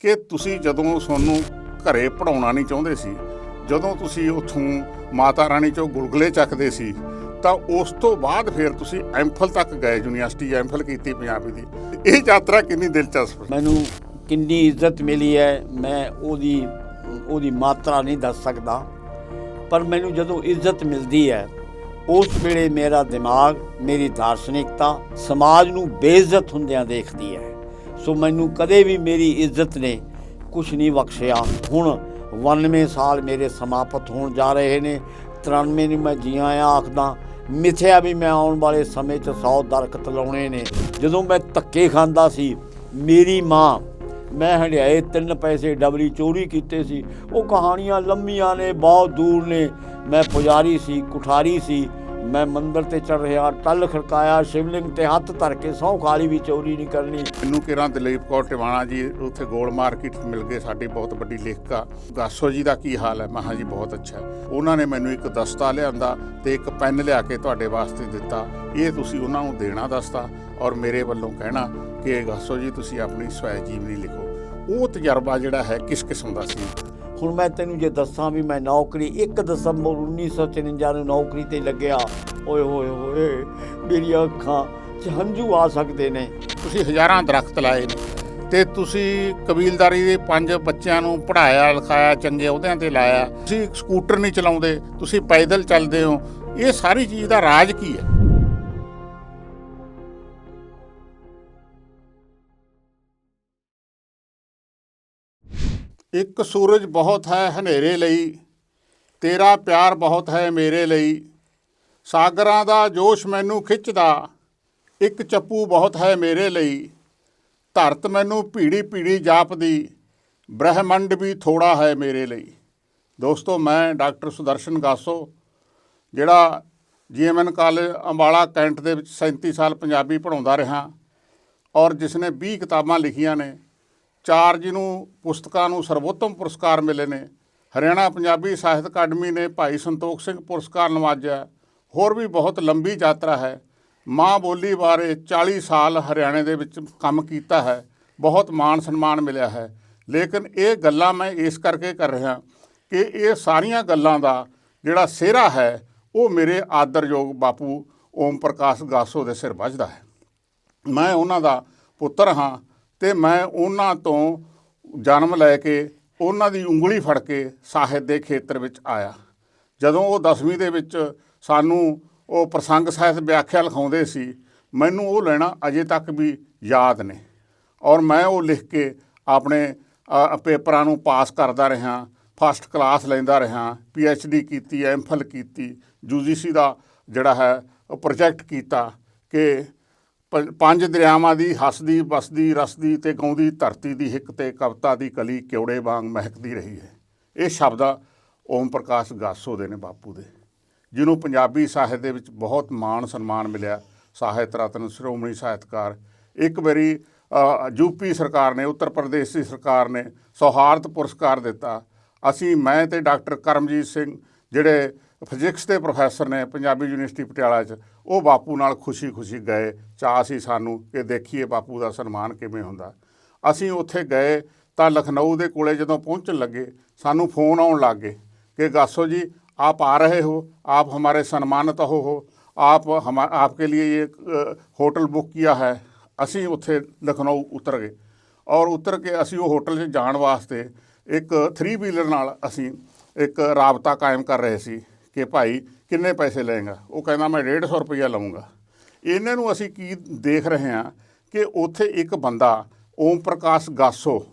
ਕਿ ਤੁਸੀਂ ਜਦੋਂ ਤੁਹਾਨੂੰ ਘਰੇ ਪੜਾਉਣਾ ਨਹੀਂ ਚਾਹੁੰਦੇ ਸੀ, ਜਦੋਂ ਤੁਸੀਂ ਉੱਥੋਂ ਮਾਤਾ ਰਾਣੀ ਚੋਂ ਗੁਲਗੁਲੇ ਚੱਕਦੇ ਸੀ, ਤਾਂ ਉਸ ਤੋਂ ਬਾਅਦ ਫਿਰ ਤੁਸੀਂ ਐਮਫਲ ਤੱਕ ਗਏ, ਯੂਨੀਵਰਸਿਟੀ ਐਮਫਲ ਕੀਤੀ ਪੰਜਾਬੀ ਦੀ। ਇਹ ਯਾਤਰਾ ਕਿੰਨੀ ਦਿਲਚਸਪ ਮੈਨੂੰ ਕਿੰਨੀ ਇੱਜ਼ਤ ਮਿਲੀ ਹੈ, ਮੈਂ ਉਹਦੀ ਉਹਦੀ ਮਾਤਰਾ ਨਹੀਂ ਦੱਸ ਸਕਦਾ। ਪਰ ਮੈਨੂੰ ਜਦੋਂ ਇੱਜ਼ਤ ਮਿਲਦੀ ਹੈ, ਉਸ ਵੇਲੇ ਮੇਰਾ ਦਿਮਾਗ, ਮੇਰੀ ਦਾਰਸ਼ਨਿਕਤਾ ਸਮਾਜ ਨੂੰ ਬੇਇੱਜ਼ਤ ਹੁੰਦਿਆਂ ਦੇਖਦੀ ਹੈ। ਸੋ ਮੈਨੂੰ ਕਦੇ ਵੀ ਮੇਰੀ ਇੱਜ਼ਤ ਨੇ ਕੁਝ ਨਹੀਂ ਬਖਸ਼ਿਆ। ਹੁਣ 92 ਸਾਲ ਮੇਰੇ ਸਮਾਪਤ ਹੋਣ ਜਾ ਰਹੇ ਨੇ। 93 ਨੂੰ ਮੈਂ ਜੀਆਂ ਆ ਆਖਦਾ। ਮਿਥਿਆ ਵੀ ਮੈਂ ਆਉਣ ਵਾਲੇ ਸਮੇਂ 'ਚ 100 ਦਰਖਤ ਲਾਉਣੇ ਨੇ। ਜਦੋਂ ਮੈਂ ਧੱਕੇ ਖਾਂਦਾ ਸੀ, ਮੇਰੀ ਮਾਂ, ਮੈਂ ਹੰਡਿਆਏ ਤਿੰਨ ਪੈਸੇ ਡਬਲੀ ਚੋਰੀ ਕੀਤੇ ਸੀ। ਉਹ ਕਹਾਣੀਆਂ ਲੰਮੀਆਂ ਨੇ, ਬਹੁਤ ਦੂਰ ਨੇ। ਮੈਂ ਪੁਜਾਰੀ ਸੀ, ਕੁਠਾਰੀ ਸੀ। ਮੈਂ ਮੰਦਰ ਤੇ ਚੜ ਰਿਹਾ ਟੱਲ ਖੜਕਾਇਆ, ਸ਼ਿਵਲਿੰਗ ਤੇ ਹੱਥ ਧਰ ਕੇ ਸਹੁੰ ਖਾਲੀ ਵੀ ਚੋਰੀ ਨਹੀਂ ਕਰਨੀ। ਮੈਨੂੰ ਕਿਰਾਂ ਦਲੀਪ ਕੌਰ ਟਿਵਾਣਾ ਜੀ, ਉੱਥੇ ਗੋਲ ਮਾਰਕੀਟ ਮਿਲ ਗਏ, ਸਾਡੀ ਬਹੁਤ ਵੱਡੀ ਲੇਖਕਾ। ਗਾਸੋ ਜੀ ਦਾ ਕੀ ਹਾਲ ਹੈ? ਮਹਾ ਜੀ, ਬਹੁਤ ਅੱਛਾ ਉਹਨਾਂ ਨੇ ਮੈਨੂੰ ਇੱਕ ਦਸਤਾ ਲਿਆਂਦਾ ਤੇ ਇੱਕ ਪੈਨ ਲਿਆ ਕੇ ਤੁਹਾਡੇ ਵਾਸਤੇ ਦਿੱਤਾ। ਇਹ ਤੁਸੀਂ ਉਹਨਾਂ ਨੂੰ ਦੇਣਾ ਦਸਤਾ ਔਰ ਮੇਰੇ ਵੱਲੋਂ ਕਹਿਣਾ ਕਿ ਗਾਸੋ ਜੀ, ਤੁਸੀਂ ਆਪਣੀ ਸਵੈ ਜੀਵਨੀ ਲਿਖੋ। ਉਹ ਤਜਰਬਾ ਜਿਹੜਾ ਹੈ ਕਿਸ ਕਿਸਮ ਦਾ ਸੀ? ਹੁਣ ਮੈਂ ਤੈਨੂੰ ਜੇ ਦੱਸਾਂ ਵੀ ਮੈਂ ਨੌਕਰੀ 1 ਦਸੰਬਰ 1954 ਨੂੰ ਨੌਕਰੀ ਤੇ ਲੱਗਿਆ। ਓਏ, ਹੋਏ ਹੋਏ, ਮੇਰੀਆਂ ਅੱਖਾਂ 'ਚ ਹੰਝੂ ਆ ਸਕਦੇ ਨੇ। ਤੁਸੀਂ ਹਜ਼ਾਰਾਂ ਦਰਖਤ ਲਾਏ ਨੇ ਤੇ ਤੁਸੀਂ ਕਬੀਲਦਾਰੀ ਦੇ ਪੰਜ ਬੱਚਿਆਂ ਨੂੰ ਪੜ੍ਹਾਇਆ, ਲਿਖਾਇਆ, ਚੰਗੇ ਅਹੁਦਿਆਂ ਤੇ ਲਾਇਆ। ਤੁਸੀਂ ਸਕੂਟਰ ਨਹੀਂ ਚਲਾਉਂਦੇ, ਤੁਸੀਂ ਪੈਦਲ ਚੱਲਦੇ ਹੋ। ਇਹ ਸਾਰੀ ਚੀਜ਼ ਦਾ ਰਾਜ ਕੀ ਹੈ? ਇੱਕ ਸੂਰਜ ਬਹੁਤ ਹੈ ਹਨੇਰੇ ਲਈ, ਤੇਰਾ ਪਿਆਰ ਬਹੁਤ ਹੈ ਮੇਰੇ ਲਈ। ਸਾਗਰਾਂ ਦਾ ਜੋਸ਼ ਮੈਨੂੰ ਖਿੱਚਦਾ, ਇੱਕ ਚੱਪੂ ਬਹੁਤ ਹੈ ਮੇਰੇ ਲਈ। ਧਰਤ ਮੈਨੂੰ ਭੀੜੀ ਭੀੜੀ ਜਾਪਦੀ, ਬ੍ਰਹਿਮੰਡ ਵੀ ਥੋੜਾ ਹੈ ਮੇਰੇ ਲਈ। ਦੋਸਤੋ, ਮੈਂ ਡਾਕਟਰ ਸੁਦਰਸ਼ਨ ਗਾਸੋ, ਜਿਹੜਾ ਜੀਐਮਐਨ ਕਾਲਜ ਅੰਬਾਲਾ ਕੈਂਟ ਦੇ ਵਿੱਚ 37 ਸਾਲ ਪੰਜਾਬੀ ਪੜ੍ਹਾਉਂਦਾ ਰਿਹਾ ਔਰ ਜਿਸ ਨੇ 20 ਕਿਤਾਬਾਂ ਲਿਖੀਆਂ ਨੇ ਚਾਰ ਜੀ ਨੂੰ ਪੁਸਤਕਾਂ ਨੂੰ ਸਰਵੋਤਮ ਪੁਰਸਕਾਰ ਮਿਲੇ ਨੇ। ਹਰਿਆਣਾ ਪੰਜਾਬੀ ਸਾਹਿਤ ਅਕਾਡਮੀ ਨੇ ਭਾਈ ਸੰਤੋਖ ਸਿੰਘ ਪੁਰਸਕਾਰ ਨਵਾਜਿਆ। ਹੋਰ ਵੀ ਬਹੁਤ ਲੰਬੀ ਯਾਤਰਾ ਹੈ। ਮਾਂ ਬੋਲੀ ਬਾਰੇ 40 ਸਾਲ ਹਰਿਆਣੇ ਦੇ ਵਿੱਚ ਕੰਮ ਕੀਤਾ ਹੈ। ਬਹੁਤ ਮਾਣ ਸਨਮਾਨ ਮਿਲਿਆ ਹੈ। ਲੇਕਿਨ ਇਹ ਗੱਲਾਂ ਮੈਂ ਇਸ ਕਰਕੇ ਕਰ ਰਿਹਾ ਕਿ ਇਹ ਸਾਰੀਆਂ ਗੱਲਾਂ ਦਾ ਜਿਹੜਾ ਸਿਹਰਾ ਹੈ, ਉਹ ਮੇਰੇ ਆਦਰਯੋਗ ਬਾਪੂ ਓਮ ਪ੍ਰਕਾਸ਼ ਗਾਸੋ ਦੇ ਸਿਰ ਵੱਜਦਾ ਹੈ। ਮੈਂ ਉਹਨਾਂ ਦਾ ਪੁੱਤਰ ਹਾਂ। ਤੇ ਮੈਂ ਉਹਨਾਂ ਤੋਂ ਜਨਮ ਲੈ ਕੇ ਉਹਨਾਂ ਦੀ ਉਂਗਲੀ ਫੜ ਕੇ ਸਾਹਿਤ ਦੇ ਖੇਤਰ ਵਿੱਚ ਆਇਆ। ਜਦੋਂ ਉਹ 10ਵੀਂ ਦੇ ਵਿੱਚ ਸਾਨੂੰ ਉਹ ਪ੍ਰਸੰਗ ਸਾਹਿਤ ਵਿਆਖਿਆ ਲਿਖਾਉਂਦੇ ਸੀ, ਮੈਨੂੰ ਉਹ ਲੈਣਾ ਅਜੇ ਤੱਕ ਵੀ ਯਾਦ ਨੇ। ਔਰ ਮੈਂ ਉਹ ਲਿਖ ਕੇ ਆਪਣੇ ਪੇਪਰਾਂ ਨੂੰ ਪਾਸ ਕਰਦਾ ਰਿਹਾ, ਫਸਟ ਕਲਾਸ ਲੈਂਦਾ ਰਿਹਾ ਪੀ ਐਚ ਡੀ ਕੀਤੀ ਐਮਫਿਲ ਕੀਤੀ ਯੂਜੀਸੀ ਦਾ ਜਿਹੜਾ ਹੈ, ਉਹ ਪ੍ਰੋਜੈਕਟ ਕੀਤਾ ਕਿ ਪੰਜ ਦਰਿਆਵਾਂ ਦੀ ਹੱਸਦੀ ਬਸਦੀ ਰਸਦੀ ਤੇ ਗਾਉਂਦੀ ਧਰਤੀ ਦੀ ਹਿੱਕ ਤੇ ਕਵਿਤਾ ਦੀ ਕਲੀ ਕਿਉੜੇ ਵਾਂਗ ਮਹਿਕਦੀ ਰਹੀ ਹੈ। ਇਹ ਸ਼ਬਦ ਓਮ ਪ੍ਰਕਾਸ਼ ਗਾਸੋ ਦੇ ਨੇ ਬਾਪੂ ਦੇ ਜਿਹਨੂੰ ਪੰਜਾਬੀ ਸਾਹਿਤ ਦੇ ਵਿੱਚ ਬਹੁਤ ਮਾਣ ਸਨਮਾਨ ਮਿਲਿਆ। ਸਾਹਿਤ ਰਤਨ ਸ਼੍ਰੋਮਣੀ ਸਾਹਿਤਕਾਰ ਇੱਕ ਵਾਰੀ ਅ, ਯੂਪੀ ਸਰਕਾਰ ਨੇ ਉੱਤਰ ਪ੍ਰਦੇਸ਼ ਦੀ ਸਰਕਾਰ ਨੇ ਸੌਹਾਰਦ ਪੁਰਸਕਾਰ ਦਿੱਤਾ। ਅਸੀਂ ਮੈਂ ਤੇ ਡਾਕਟਰ ਕਰਮਜੀਤ ਸਿੰਘ ਜਿਹੜੇ ਫਿਜ਼ਿਕਸ ਦੇ ਪ੍ਰੋਫੈਸਰ ਨੇ ਪੰਜਾਬੀ ਯੂਨੀਵਰਸਿਟੀ ਪਟਿਆਲਾ 'ਚ, ਉਹ ਬਾਪੂ ਨਾਲ ਖੁਸ਼ੀ-ਖੁਸ਼ੀ ਗਏ, ਚਾਹ ਸੀ ਸਾਨੂੰ ਕਿ ਦੇਖੀਏ ਬਾਪੂ ਦਾ ਸਨਮਾਨ ਕਿਵੇਂ ਹੁੰਦਾ। ਅਸੀਂ ਉੱਥੇ ਗਏ ਤਾਂ ਲਖਨਊ ਦੇ ਕੋਲੇ ਜਦੋਂ ਪਹੁੰਚਣ ਲੱਗੇ, ਸਾਨੂੰ ਫੋਨ ਆਉਣ ਲੱਗ ਗਏ ਕਿ ਗਾਸੋ ਜੀ, ਆਪ ਆ ਰਹੇ ਹੋ, ਆਪ ਹਮਾਰੇ ਸਨਮਾਨਿਤ ਹੋ ਹੋ, ਆਪ ਹਮ, ਆਪਕੇ ਲਈ ਇਹ ਹੋਟਲ ਬੁੱਕ ਕੀਤਾ ਹੈ। ਅਸੀਂ ਉੱਥੇ ਲਖਨਊ ਉਤਰ ਗਏ ਔਰ ਉਤਰ ਕੇ ਅਸੀਂ ਉਹ ਹੋਟਲ 'ਚ ਜਾਣ ਵਾਸਤੇ ਇੱਕ 3 ਵੀਲਰ ਨਾਲ ਅਸੀਂ ਇੱਕ ਰਾਬਤਾ ਕਾਇਮ ਕਰ ਰਹੇ ਸੀ। ਕਿ ਭਾਈ ਕਿੰਨੇ ਪੈਸੇ ਲਏਗਾ? ਉਹ ਕਹਿੰਦਾ, ਮੈਂ 150 ਰੁਪਈਆ ਲਵਾਂਗਾ ਇਹਨਾਂ ਨੂੰ ਅਸੀਂ ਕੀ ਦੇਖ ਰਹੇ ਹਾਂ ਕਿ ਉੱਥੇ ਇੱਕ ਬੰਦਾ, ਓਮ ਪ੍ਰਕਾਸ਼ ਗਾਸੋ,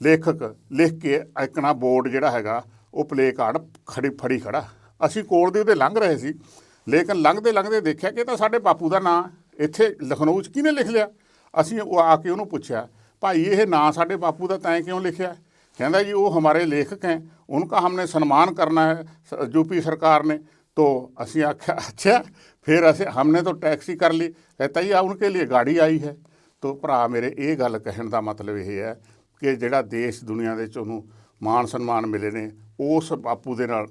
ਲੇਖਕ, ਲਿਖ ਕੇ ਇਕਣਾ ਬੋਰਡ ਜਿਹੜਾ ਹੈਗਾ, ਉਹ ਪਲੇ ਕਾਰਡ ਖੜੀ, ਫੜੀ ਖੜਾ। ਅਸੀਂ ਕੋਲ ਦੇ ਉਹਦੇ ਲੰਘ ਰਹੇ ਸੀ, ਲੇਕਿਨ ਲੰਘਦੇ ਲੰਘਦੇ ਦੇਖਿਆ ਕਿ ਤਾਂ ਸਾਡੇ ਬਾਪੂ ਦਾ ਨਾਂ ਇੱਥੇ ਲਖਨਊ 'ਚ ਕਿਹਨੇ ਲਿਖ ਲਿਆ? ਅਸੀਂ ਉਹ ਆ ਕੇ ਉਹਨੂੰ ਪੁੱਛਿਆ, ਭਾਈ, ਇਹ ਨਾਂ ਸਾਡੇ ਬਾਪੂ ਦਾ ਤੈਂ ਕਿਉਂ ਲਿਖਿਆ? ਕਹਿੰਦਾ ਜੀ वो हमारे लेखक हैं उनका हमने सम्मान करना है यूपी सरकार ने तो ਅਸੀਂ ਆਖਿਆ ਅੱਛਾ ਫਿਰ ਅਸੀਂ हमने तो टैक्सी कर ली कहता जी उनके लिए गाड़ी आई है ਤੋ ਭਰਾ ਮੇਰੇ ਇਹ ਗੱਲ ਕਹਿਣ ਦਾ ਮਤਲਬ ਇਹ ਹੈ ਕਿ ਜਿਹੜਾ ਦੇਸ਼ ਦੁਨੀਆ ਦੇ ਚ ਉਹਨੂੰ ਮਾਣ ਸਨਮਾਨ ਮਿਲੇ ਨੇ ਉਸ ਬਾਪੂ ਦੇ ਨਾਲ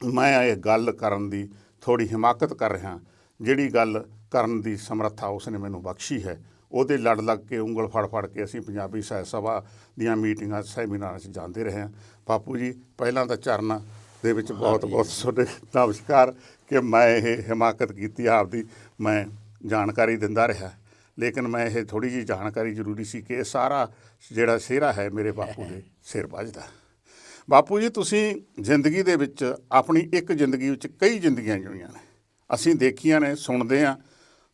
ਮੈਂ ਇਹ ਗੱਲ ਕਰਨ ਦੀ ਥੋੜੀ ਹਿਮਾਕਤ ਕਰ ਰਿਹਾ ਜਿਹੜੀ ਗੱਲ ਕਰਨ ਦੀ ਸਮਰੱਥਾ ਉਸਨੇ ਮੈਨੂੰ ਬਖਸ਼ੀ ਹੈ ਉਹਦੇ ਲੜ ਲੱਗ ਕੇ ਉਂਗਲ ਫੜ ਫੜ ਕੇ ਅਸੀਂ ਪੰਜਾਬੀ ਸਾਹਿਤ ਸਭਾ ਦੀਆਂ ਮੀਟਿੰਗਾਂ ਸੈਮੀਨਾਰਾਂ 'ਚ ਜਾਂਦੇ ਰਹੇ ਹਾਂ। ਬਾਪੂ ਜੀ ਪਹਿਲਾਂ ਤਾਂ ਚਰਨ ਦੇ ਵਿੱਚ ਬਹੁਤ ਬਹੁਤ ਤੁਹਾਡੇ ਨਮਸਕਾਰ ਕਿ ਮੈਂ ਇਹ ਹਿਮਾਕਤ ਕੀਤੀ ਆਪਦੀ ਮੈਂ ਜਾਣਕਾਰੀ ਦਿੰਦਾ ਰਿਹਾ। ਲੇਕਿਨ ਮੈਂ ਇਹ ਥੋੜੀ ਜਿਹੀ ਜਾਣਕਾਰੀ ਜ਼ਰੂਰੀ ਸੀ ਕਿ ਇਹ ਸਾਰਾ ਜਿਹੜਾ ਸਿਹਰਾ ਹੈ ਮੇਰੇ ਬਾਪੂ ਦੇ ਸਿਰ ਵੱਜਦਾ। ਬਾਪੂ ਜੀ ਤੁਸੀਂ ਜ਼ਿੰਦਗੀ ਦੇ ਵਿੱਚ ਆਪਣੀ ਇੱਕ ਜ਼ਿੰਦਗੀ ਵਿੱਚ ਕਈ ਜ਼ਿੰਦਗੀਆਂ ਜਿਉਈਆਂ ਨੇ। ਅਸੀਂ ਦੇਖੀਆਂ ਨੇ ਸੁਣਦੇ ਆ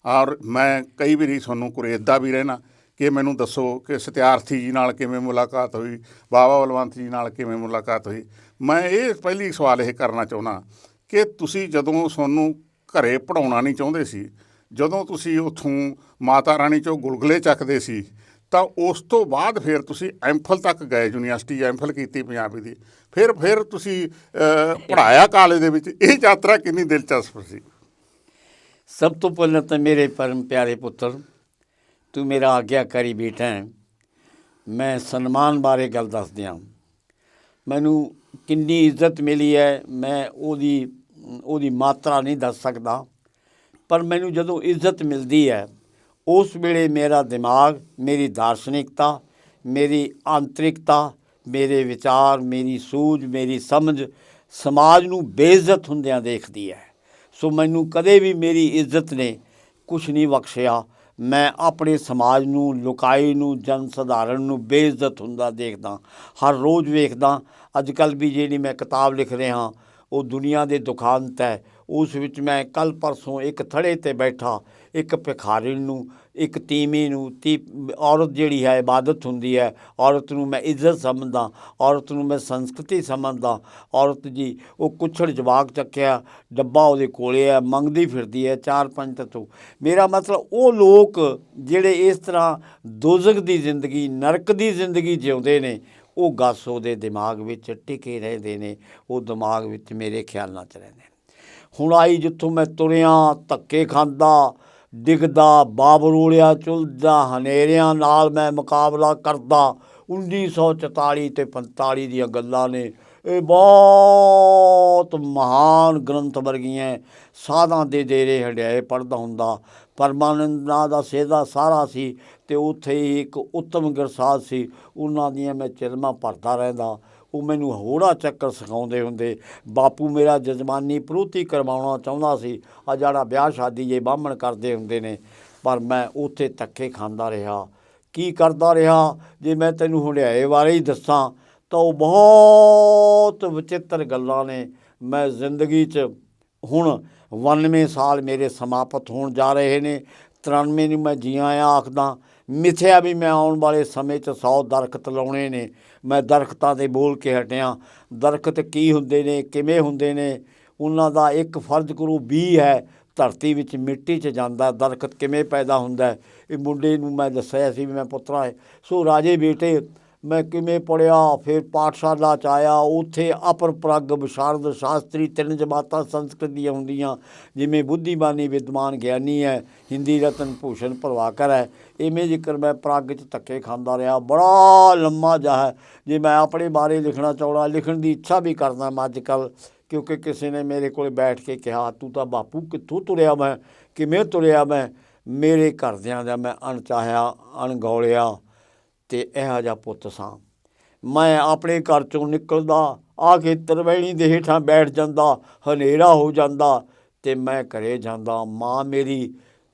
ਔਰ ਮੈਂ ਕਈ ਵਾਰੀ ਤੁਹਾਨੂੰ ਕੁਰੇਦਾ ਵੀ ਰਹਿਣਾ ਕਿ ਮੈਨੂੰ ਦੱਸੋ ਕਿ ਸਤਿਆਰਥੀ ਜੀ ਨਾਲ ਕਿਵੇਂ ਮੁਲਾਕਾਤ ਹੋਈ ਬਾਬਾ ਬਲਵੰਤ ਜੀ ਨਾਲ ਕਿਵੇਂ ਮੁਲਾਕਾਤ ਹੋਈ। ਮੈਂ ਇਹ ਪਹਿਲੀ ਸਵਾਲ ਇਹ ਕਰਨਾ ਚਾਹੁੰਦਾ ਕਿ ਤੁਸੀਂ ਜਦੋਂ ਤੁਹਾਨੂੰ ਘਰੇ ਪੜਾਉਣਾ ਨਹੀਂ ਚਾਹੁੰਦੇ ਸੀ ਜਦੋਂ ਤੁਸੀਂ ਉੱਥੋਂ ਮਾਤਾ ਰਾਣੀ ਚੋਂ ਗੁਲਗੁਲੇ ਚੱਕਦੇ ਸੀ ਤਾਂ ਉਸ ਤੋਂ ਬਾਅਦ ਫਿਰ ਤੁਸੀਂ ਐਮਫਲ ਤੱਕ ਗਏ ਯੂਨੀਵਰਸਿਟੀ ਐਮਫਲ ਕੀਤੀ ਪੰਜਾਬੀ ਦੀ। ਫਿਰ ਫਿਰ ਤੁਸੀਂ ਅਹ, ਪੜ੍ਹਾਇਆ ਕਾਲਜ ਦੇ ਵਿੱਚ ਇਹ ਯਾਤਰਾ ਕਿੰਨੀ ਦਿਲਚਸਪ ਸੀ? ਸਭ ਤੋਂ ਪਹਿਲਾਂ ਤਾਂ ਮੇਰੇ ਪਰਮ ਪਿਆਰੇ ਪੁੱਤਰ, ਤੂੰ ਮੇਰਾ ਆਗਿਆਕਾਰੀ ਬੇਟਾ ਹੈ। ਮੈਂ ਸਨਮਾਨ ਬਾਰੇ ਗੱਲ ਦੱਸ ਦਿਆਂ ਮੈਨੂੰ ਕਿੰਨੀ ਇੱਜ਼ਤ ਮਿਲੀ ਹੈ, ਮੈਂ ਉਹਦੀ ਉਹਦੀ ਮਾਤਰਾ ਨਹੀਂ ਦੱਸ ਸਕਦਾ। ਪਰ ਮੈਨੂੰ ਜਦੋਂ ਇੱਜ਼ਤ ਮਿਲਦੀ ਹੈ, ਉਸ ਵੇਲੇ ਮੇਰਾ ਦਿਮਾਗ, ਮੇਰੀ ਦਾਰਸ਼ਨਿਕਤਾ, ਮੇਰੀ ਆਂਤਰਿਕਤਾ, ਮੇਰੇ ਵਿਚਾਰ, ਮੇਰੀ ਸੂਝ, ਮੇਰੀ ਸਮਝ ਸਮਾਜ ਨੂੰ ਬੇਇੱਜ਼ਤ ਹੁੰਦਿਆਂ ਦੇਖਦੀ ਹੈ। ਸੋ ਮੈਨੂੰ ਕਦੇ ਵੀ ਮੇਰੀ ਇੱਜ਼ਤ ਨੇ ਕੁਛ ਨਹੀਂ ਬਖਸ਼ਿਆ। ਮੈਂ ਆਪਣੇ ਸਮਾਜ ਨੂੰ, ਲੁਕਾਈ ਨੂੰ ਜਨ ਸਧਾਰਨ ਨੂੰ ਬੇਇੱਜ਼ਤ ਹੁੰਦਾ ਦੇਖਦਾ, ਹਰ ਰੋਜ਼ ਵੇਖਦਾ। ਅੱਜ ਕੱਲ੍ਹ ਵੀ ਜਿਹੜੀ ਮੈਂ ਕਿਤਾਬ ਲਿਖ ਰਿਹਾ, ਉਹ ਦੁਨੀਆ ਦੇ ਦੁਖਾਂਤ ਹੈ। ਉਸ ਵਿੱਚ ਮੈਂ ਕੱਲ ਪਰਸੋਂ ਇੱਕ ਥੜੇ ਤੇ ਬੈਠਾ, ਇੱਕ ਭਿਖਾਰੀ ਨੂੰ ਇੱਕ ਤੀਮੀ ਨੂੰ ਤੀ ਔਰਤ ਜਿਹੜੀ ਹੈ, ਇਬਾਦਤ ਹੁੰਦੀ ਹੈ। ਔਰਤ ਨੂੰ ਮੈਂ ਇੱਜ਼ਤ ਸਮਝਦਾ, ਔਰਤ ਨੂੰ ਮੈਂ ਸੰਸਕ੍ਰਿਤੀ ਸਮਝਦਾ। ਔਰਤ ਜੀ, ਉਹ ਕੁੱਛੜ ਜਵਾਕ ਚੱਕਿਆ, ਡੱਬਾ ਉਹਦੇ ਕੋਲੇ ਹੈ ਮੰਗਦੀ ਫਿਰਦੀ ਹੈ ਚਾਰ ਪੰਜ ਤੱਤੋਂ ਮੇਰਾ ਮਤਲਬ ਉਹ ਲੋਕ ਜਿਹੜੇ ਇਸ ਤਰ੍ਹਾਂ ਦੋਜ਼ਖ ਦੀ ਜ਼ਿੰਦਗੀ, ਨਰਕ ਦੀ ਜ਼ਿੰਦਗੀ ਜਿਉਂਦੇ ਨੇ, ਉਹ ਗੱਸ ਉਹਦੇ ਦਿਮਾਗ ਵਿੱਚ ਟਿਕੇ ਰਹਿੰਦੇ ਨੇ, ਉਹ ਦਿਮਾਗ ਵਿੱਚ ਮੇਰੇ ਖਿਆਲਾਂ 'ਚ ਰਹਿੰਦੇ ਨੇ। ਹੁਣ ਆਈ ਜਿੱਥੋਂ ਮੈਂ ਤੁਰਿਆ, ਧੱਕੇ ਖਾਂਦਾ ਡਿੱਗਦਾ ਬਾਬਰੂੜਿਆ ਚੁਲਦਾ, ਹਨੇਰਿਆਂ ਨਾਲ ਮੈਂ ਮੁਕਾਬਲਾ ਕਰਦਾ। 1944 ਤੇ 45 ਦੀਆਂ ਗੱਲਾਂ ਨੇ। ਇਹ ਬਹੁਤ ਮਹਾਨ ਗ੍ਰੰਥ ਵਰਗੀਆਂ ਸਾਧਾਂ ਦੇ ਡੇਰੇ ਹੰਡਿਆਏ ਪੜਦਾ ਹੁੰਦਾ। ਪਰਮਾਨੰਦ ਨਾਂ ਦਾ ਸੇਧਾ ਸਾਰਾ ਸੀ ਤੇ ਉੱਥੇ ਹੀ ਇੱਕ ਉੱਤਮ ਗਰਸਾਦ ਸੀ। ਉਹਨਾਂ ਦੀਆਂ ਮੈਂ ਚਿਲਮਾਂ ਭਰਦਾ ਰਹਿੰਦਾ। ਉਹ ਮੈਨੂੰ ਹੋੜਾ ਚੱਕਰ ਸਿਖਾਉਂਦੇ ਹੁੰਦੇ। ਬਾਪੂ ਮੇਰਾ ਜਜ਼ਮਾਨੀ ਪ੍ਰੂਤੀ ਕਰਵਾਉਣਾ ਚਾਹੁੰਦਾ ਸੀ। ਆ ਜਿਹੜਾ ਵਿਆਹ ਸ਼ਾਦੀ ਜੇ ਬਾਹਮਣ ਕਰਦੇ ਹੁੰਦੇ ਨੇ। ਪਰ ਮੈਂ ਉੱਥੇ ਧੱਕੇ ਖਾਂਦਾ ਰਿਹਾ। ਕੀ ਕਰਦਾ ਰਿਹਾ? ਜੇ ਮੈਂ ਤੈਨੂੰ ਹੰਡਿਆਏ ਬਾਰੇ ਹੀ ਦੱਸਾਂ, ਤਾਂ ਉਹ ਬਹੁਤ ਵਿਚਿੱਤਰ ਗੱਲਾਂ ਨੇ। ਮੈਂ ਜ਼ਿੰਦਗੀ 'ਚ ਹੁਣ 92 ਸਾਲ ਮੇਰੇ ਸਮਾਪਤ ਹੋਣ ਜਾ ਰਹੇ ਨੇ। 93 ਨੂੰ ਮੈਂ ਜੀਆਂ ਆਇਆ ਆਖਦਾ, ਮਿਥਿਆ ਵੀ ਮੈਂ ਆਉਣ ਵਾਲੇ ਸਮੇਂ 'ਚ 100 ਦਰਖਤ ਲਾਉਣੇ ਨੇ। ਮੈਂ ਦਰਖਤਾਂ ਦੇ ਬੋਲ ਕੇ ਹਟਿਆ। ਦਰਖਤ ਕੀ ਹੁੰਦੇ ਨੇ, ਕਿਵੇਂ ਹੁੰਦੇ ਨੇ? ਉਹਨਾਂ ਦਾ ਇੱਕ ਫਰਜ਼ ਕਰੋ ਵੀ ਹੈ, ਧਰਤੀ ਵਿੱਚ ਮਿੱਟੀ 'ਚ ਜਾਂਦਾ। ਦਰਖਤ ਕਿਵੇਂ ਪੈਦਾ ਹੁੰਦਾ? ਇਹ ਮੁੰਡੇ ਨੂੰ ਮੈਂ ਦੱਸਿਆ ਸੀ ਵੀ ਮੈਂ ਪੁੱਤਰਾ ਹੈ। ਸੋ ਰਾਜੇ ਬੇਟੇ ਮੈਂ ਕਿਵੇਂ ਪੜਿਆ ਫਿਰ ਪਾਠਸ਼ਾਲਾ ਚ ਆਇਆ, ਉੱਥੇ ਅਪਰ ਪ੍ਰਗ ਵਿਸ਼ਾਰਦ ਸ਼ਾਸਤਰੀ ਤਿੰਨ ਜਮਾਤਾਂ ਸੰਸਕ੍ਰਿਤ ਦੀਆਂ ਹੁੰਦੀਆਂ, ਜਿਵੇਂ ਬੁੱਧੀਮਾਨੀ, ਵਿਦਵਾਨ, ਗਿਆਨੀ ਹੈ, ਹਿੰਦੀ ਰਤਨ, ਭੂਸ਼ਣ ਪ੍ਰਵਾਕਰ ਹੈ। ਇਵੇਂ ਜ਼ਿਕਰ ਮੈਂ ਪ੍ਰਗ ਚ ਧੱਕੇ ਖਾਂਦਾ ਰਿਹਾ, ਬੜਾ ਲੰਮਾ ਜਿਹਾ ਹੈ। ਜੇ ਮੈਂ ਆਪਣੇ ਬਾਰੇ ਲਿਖਣਾ ਚਾਹੁੰਦਾ, ਲਿਖਣ ਦੀ ਇੱਛਾ ਵੀ ਕਰਦਾ ਮੈਂ ਅੱਜ ਕੱਲ੍ਹ ਕਿਉਂਕਿ ਕਿਸੇ ਨੇ ਮੇਰੇ ਕੋਲ ਬੈਠ ਕੇ ਕਿਹਾ, ਤੂੰ ਤਾਂ ਬਾਪੂ ਕਿੱਥੋਂ ਤੁਰਿਆ ਮੈਂ? ਕਿਵੇਂ ਤੁਰਿਆ ਮੈਂ? ਮੇਰੇ ਘਰਦਿਆਂ ਦਾ ਮੈਂ ਅਣਚਾਹਿਆ, ਅਣਗੌਲਿਆ ਤੇ ਇਹੋ ਜਿਹਾ ਪੁੱਤ ਸਾਂ। ਮੈਂ ਆਪਣੇ ਘਰ ਚੋਂ ਨਿਕਲਦਾ, ਆ ਕੇ ਤਰਵੈਣੀ ਦੇ ਹੇਠਾਂ ਬੈਠ ਜਾਂਦਾ, ਹਨੇਰਾ ਹੋ ਜਾਂਦਾ ਤੇ ਮੈਂ ਘਰੇ ਜਾਂਦਾ। ਮਾਂ ਮੇਰੀ,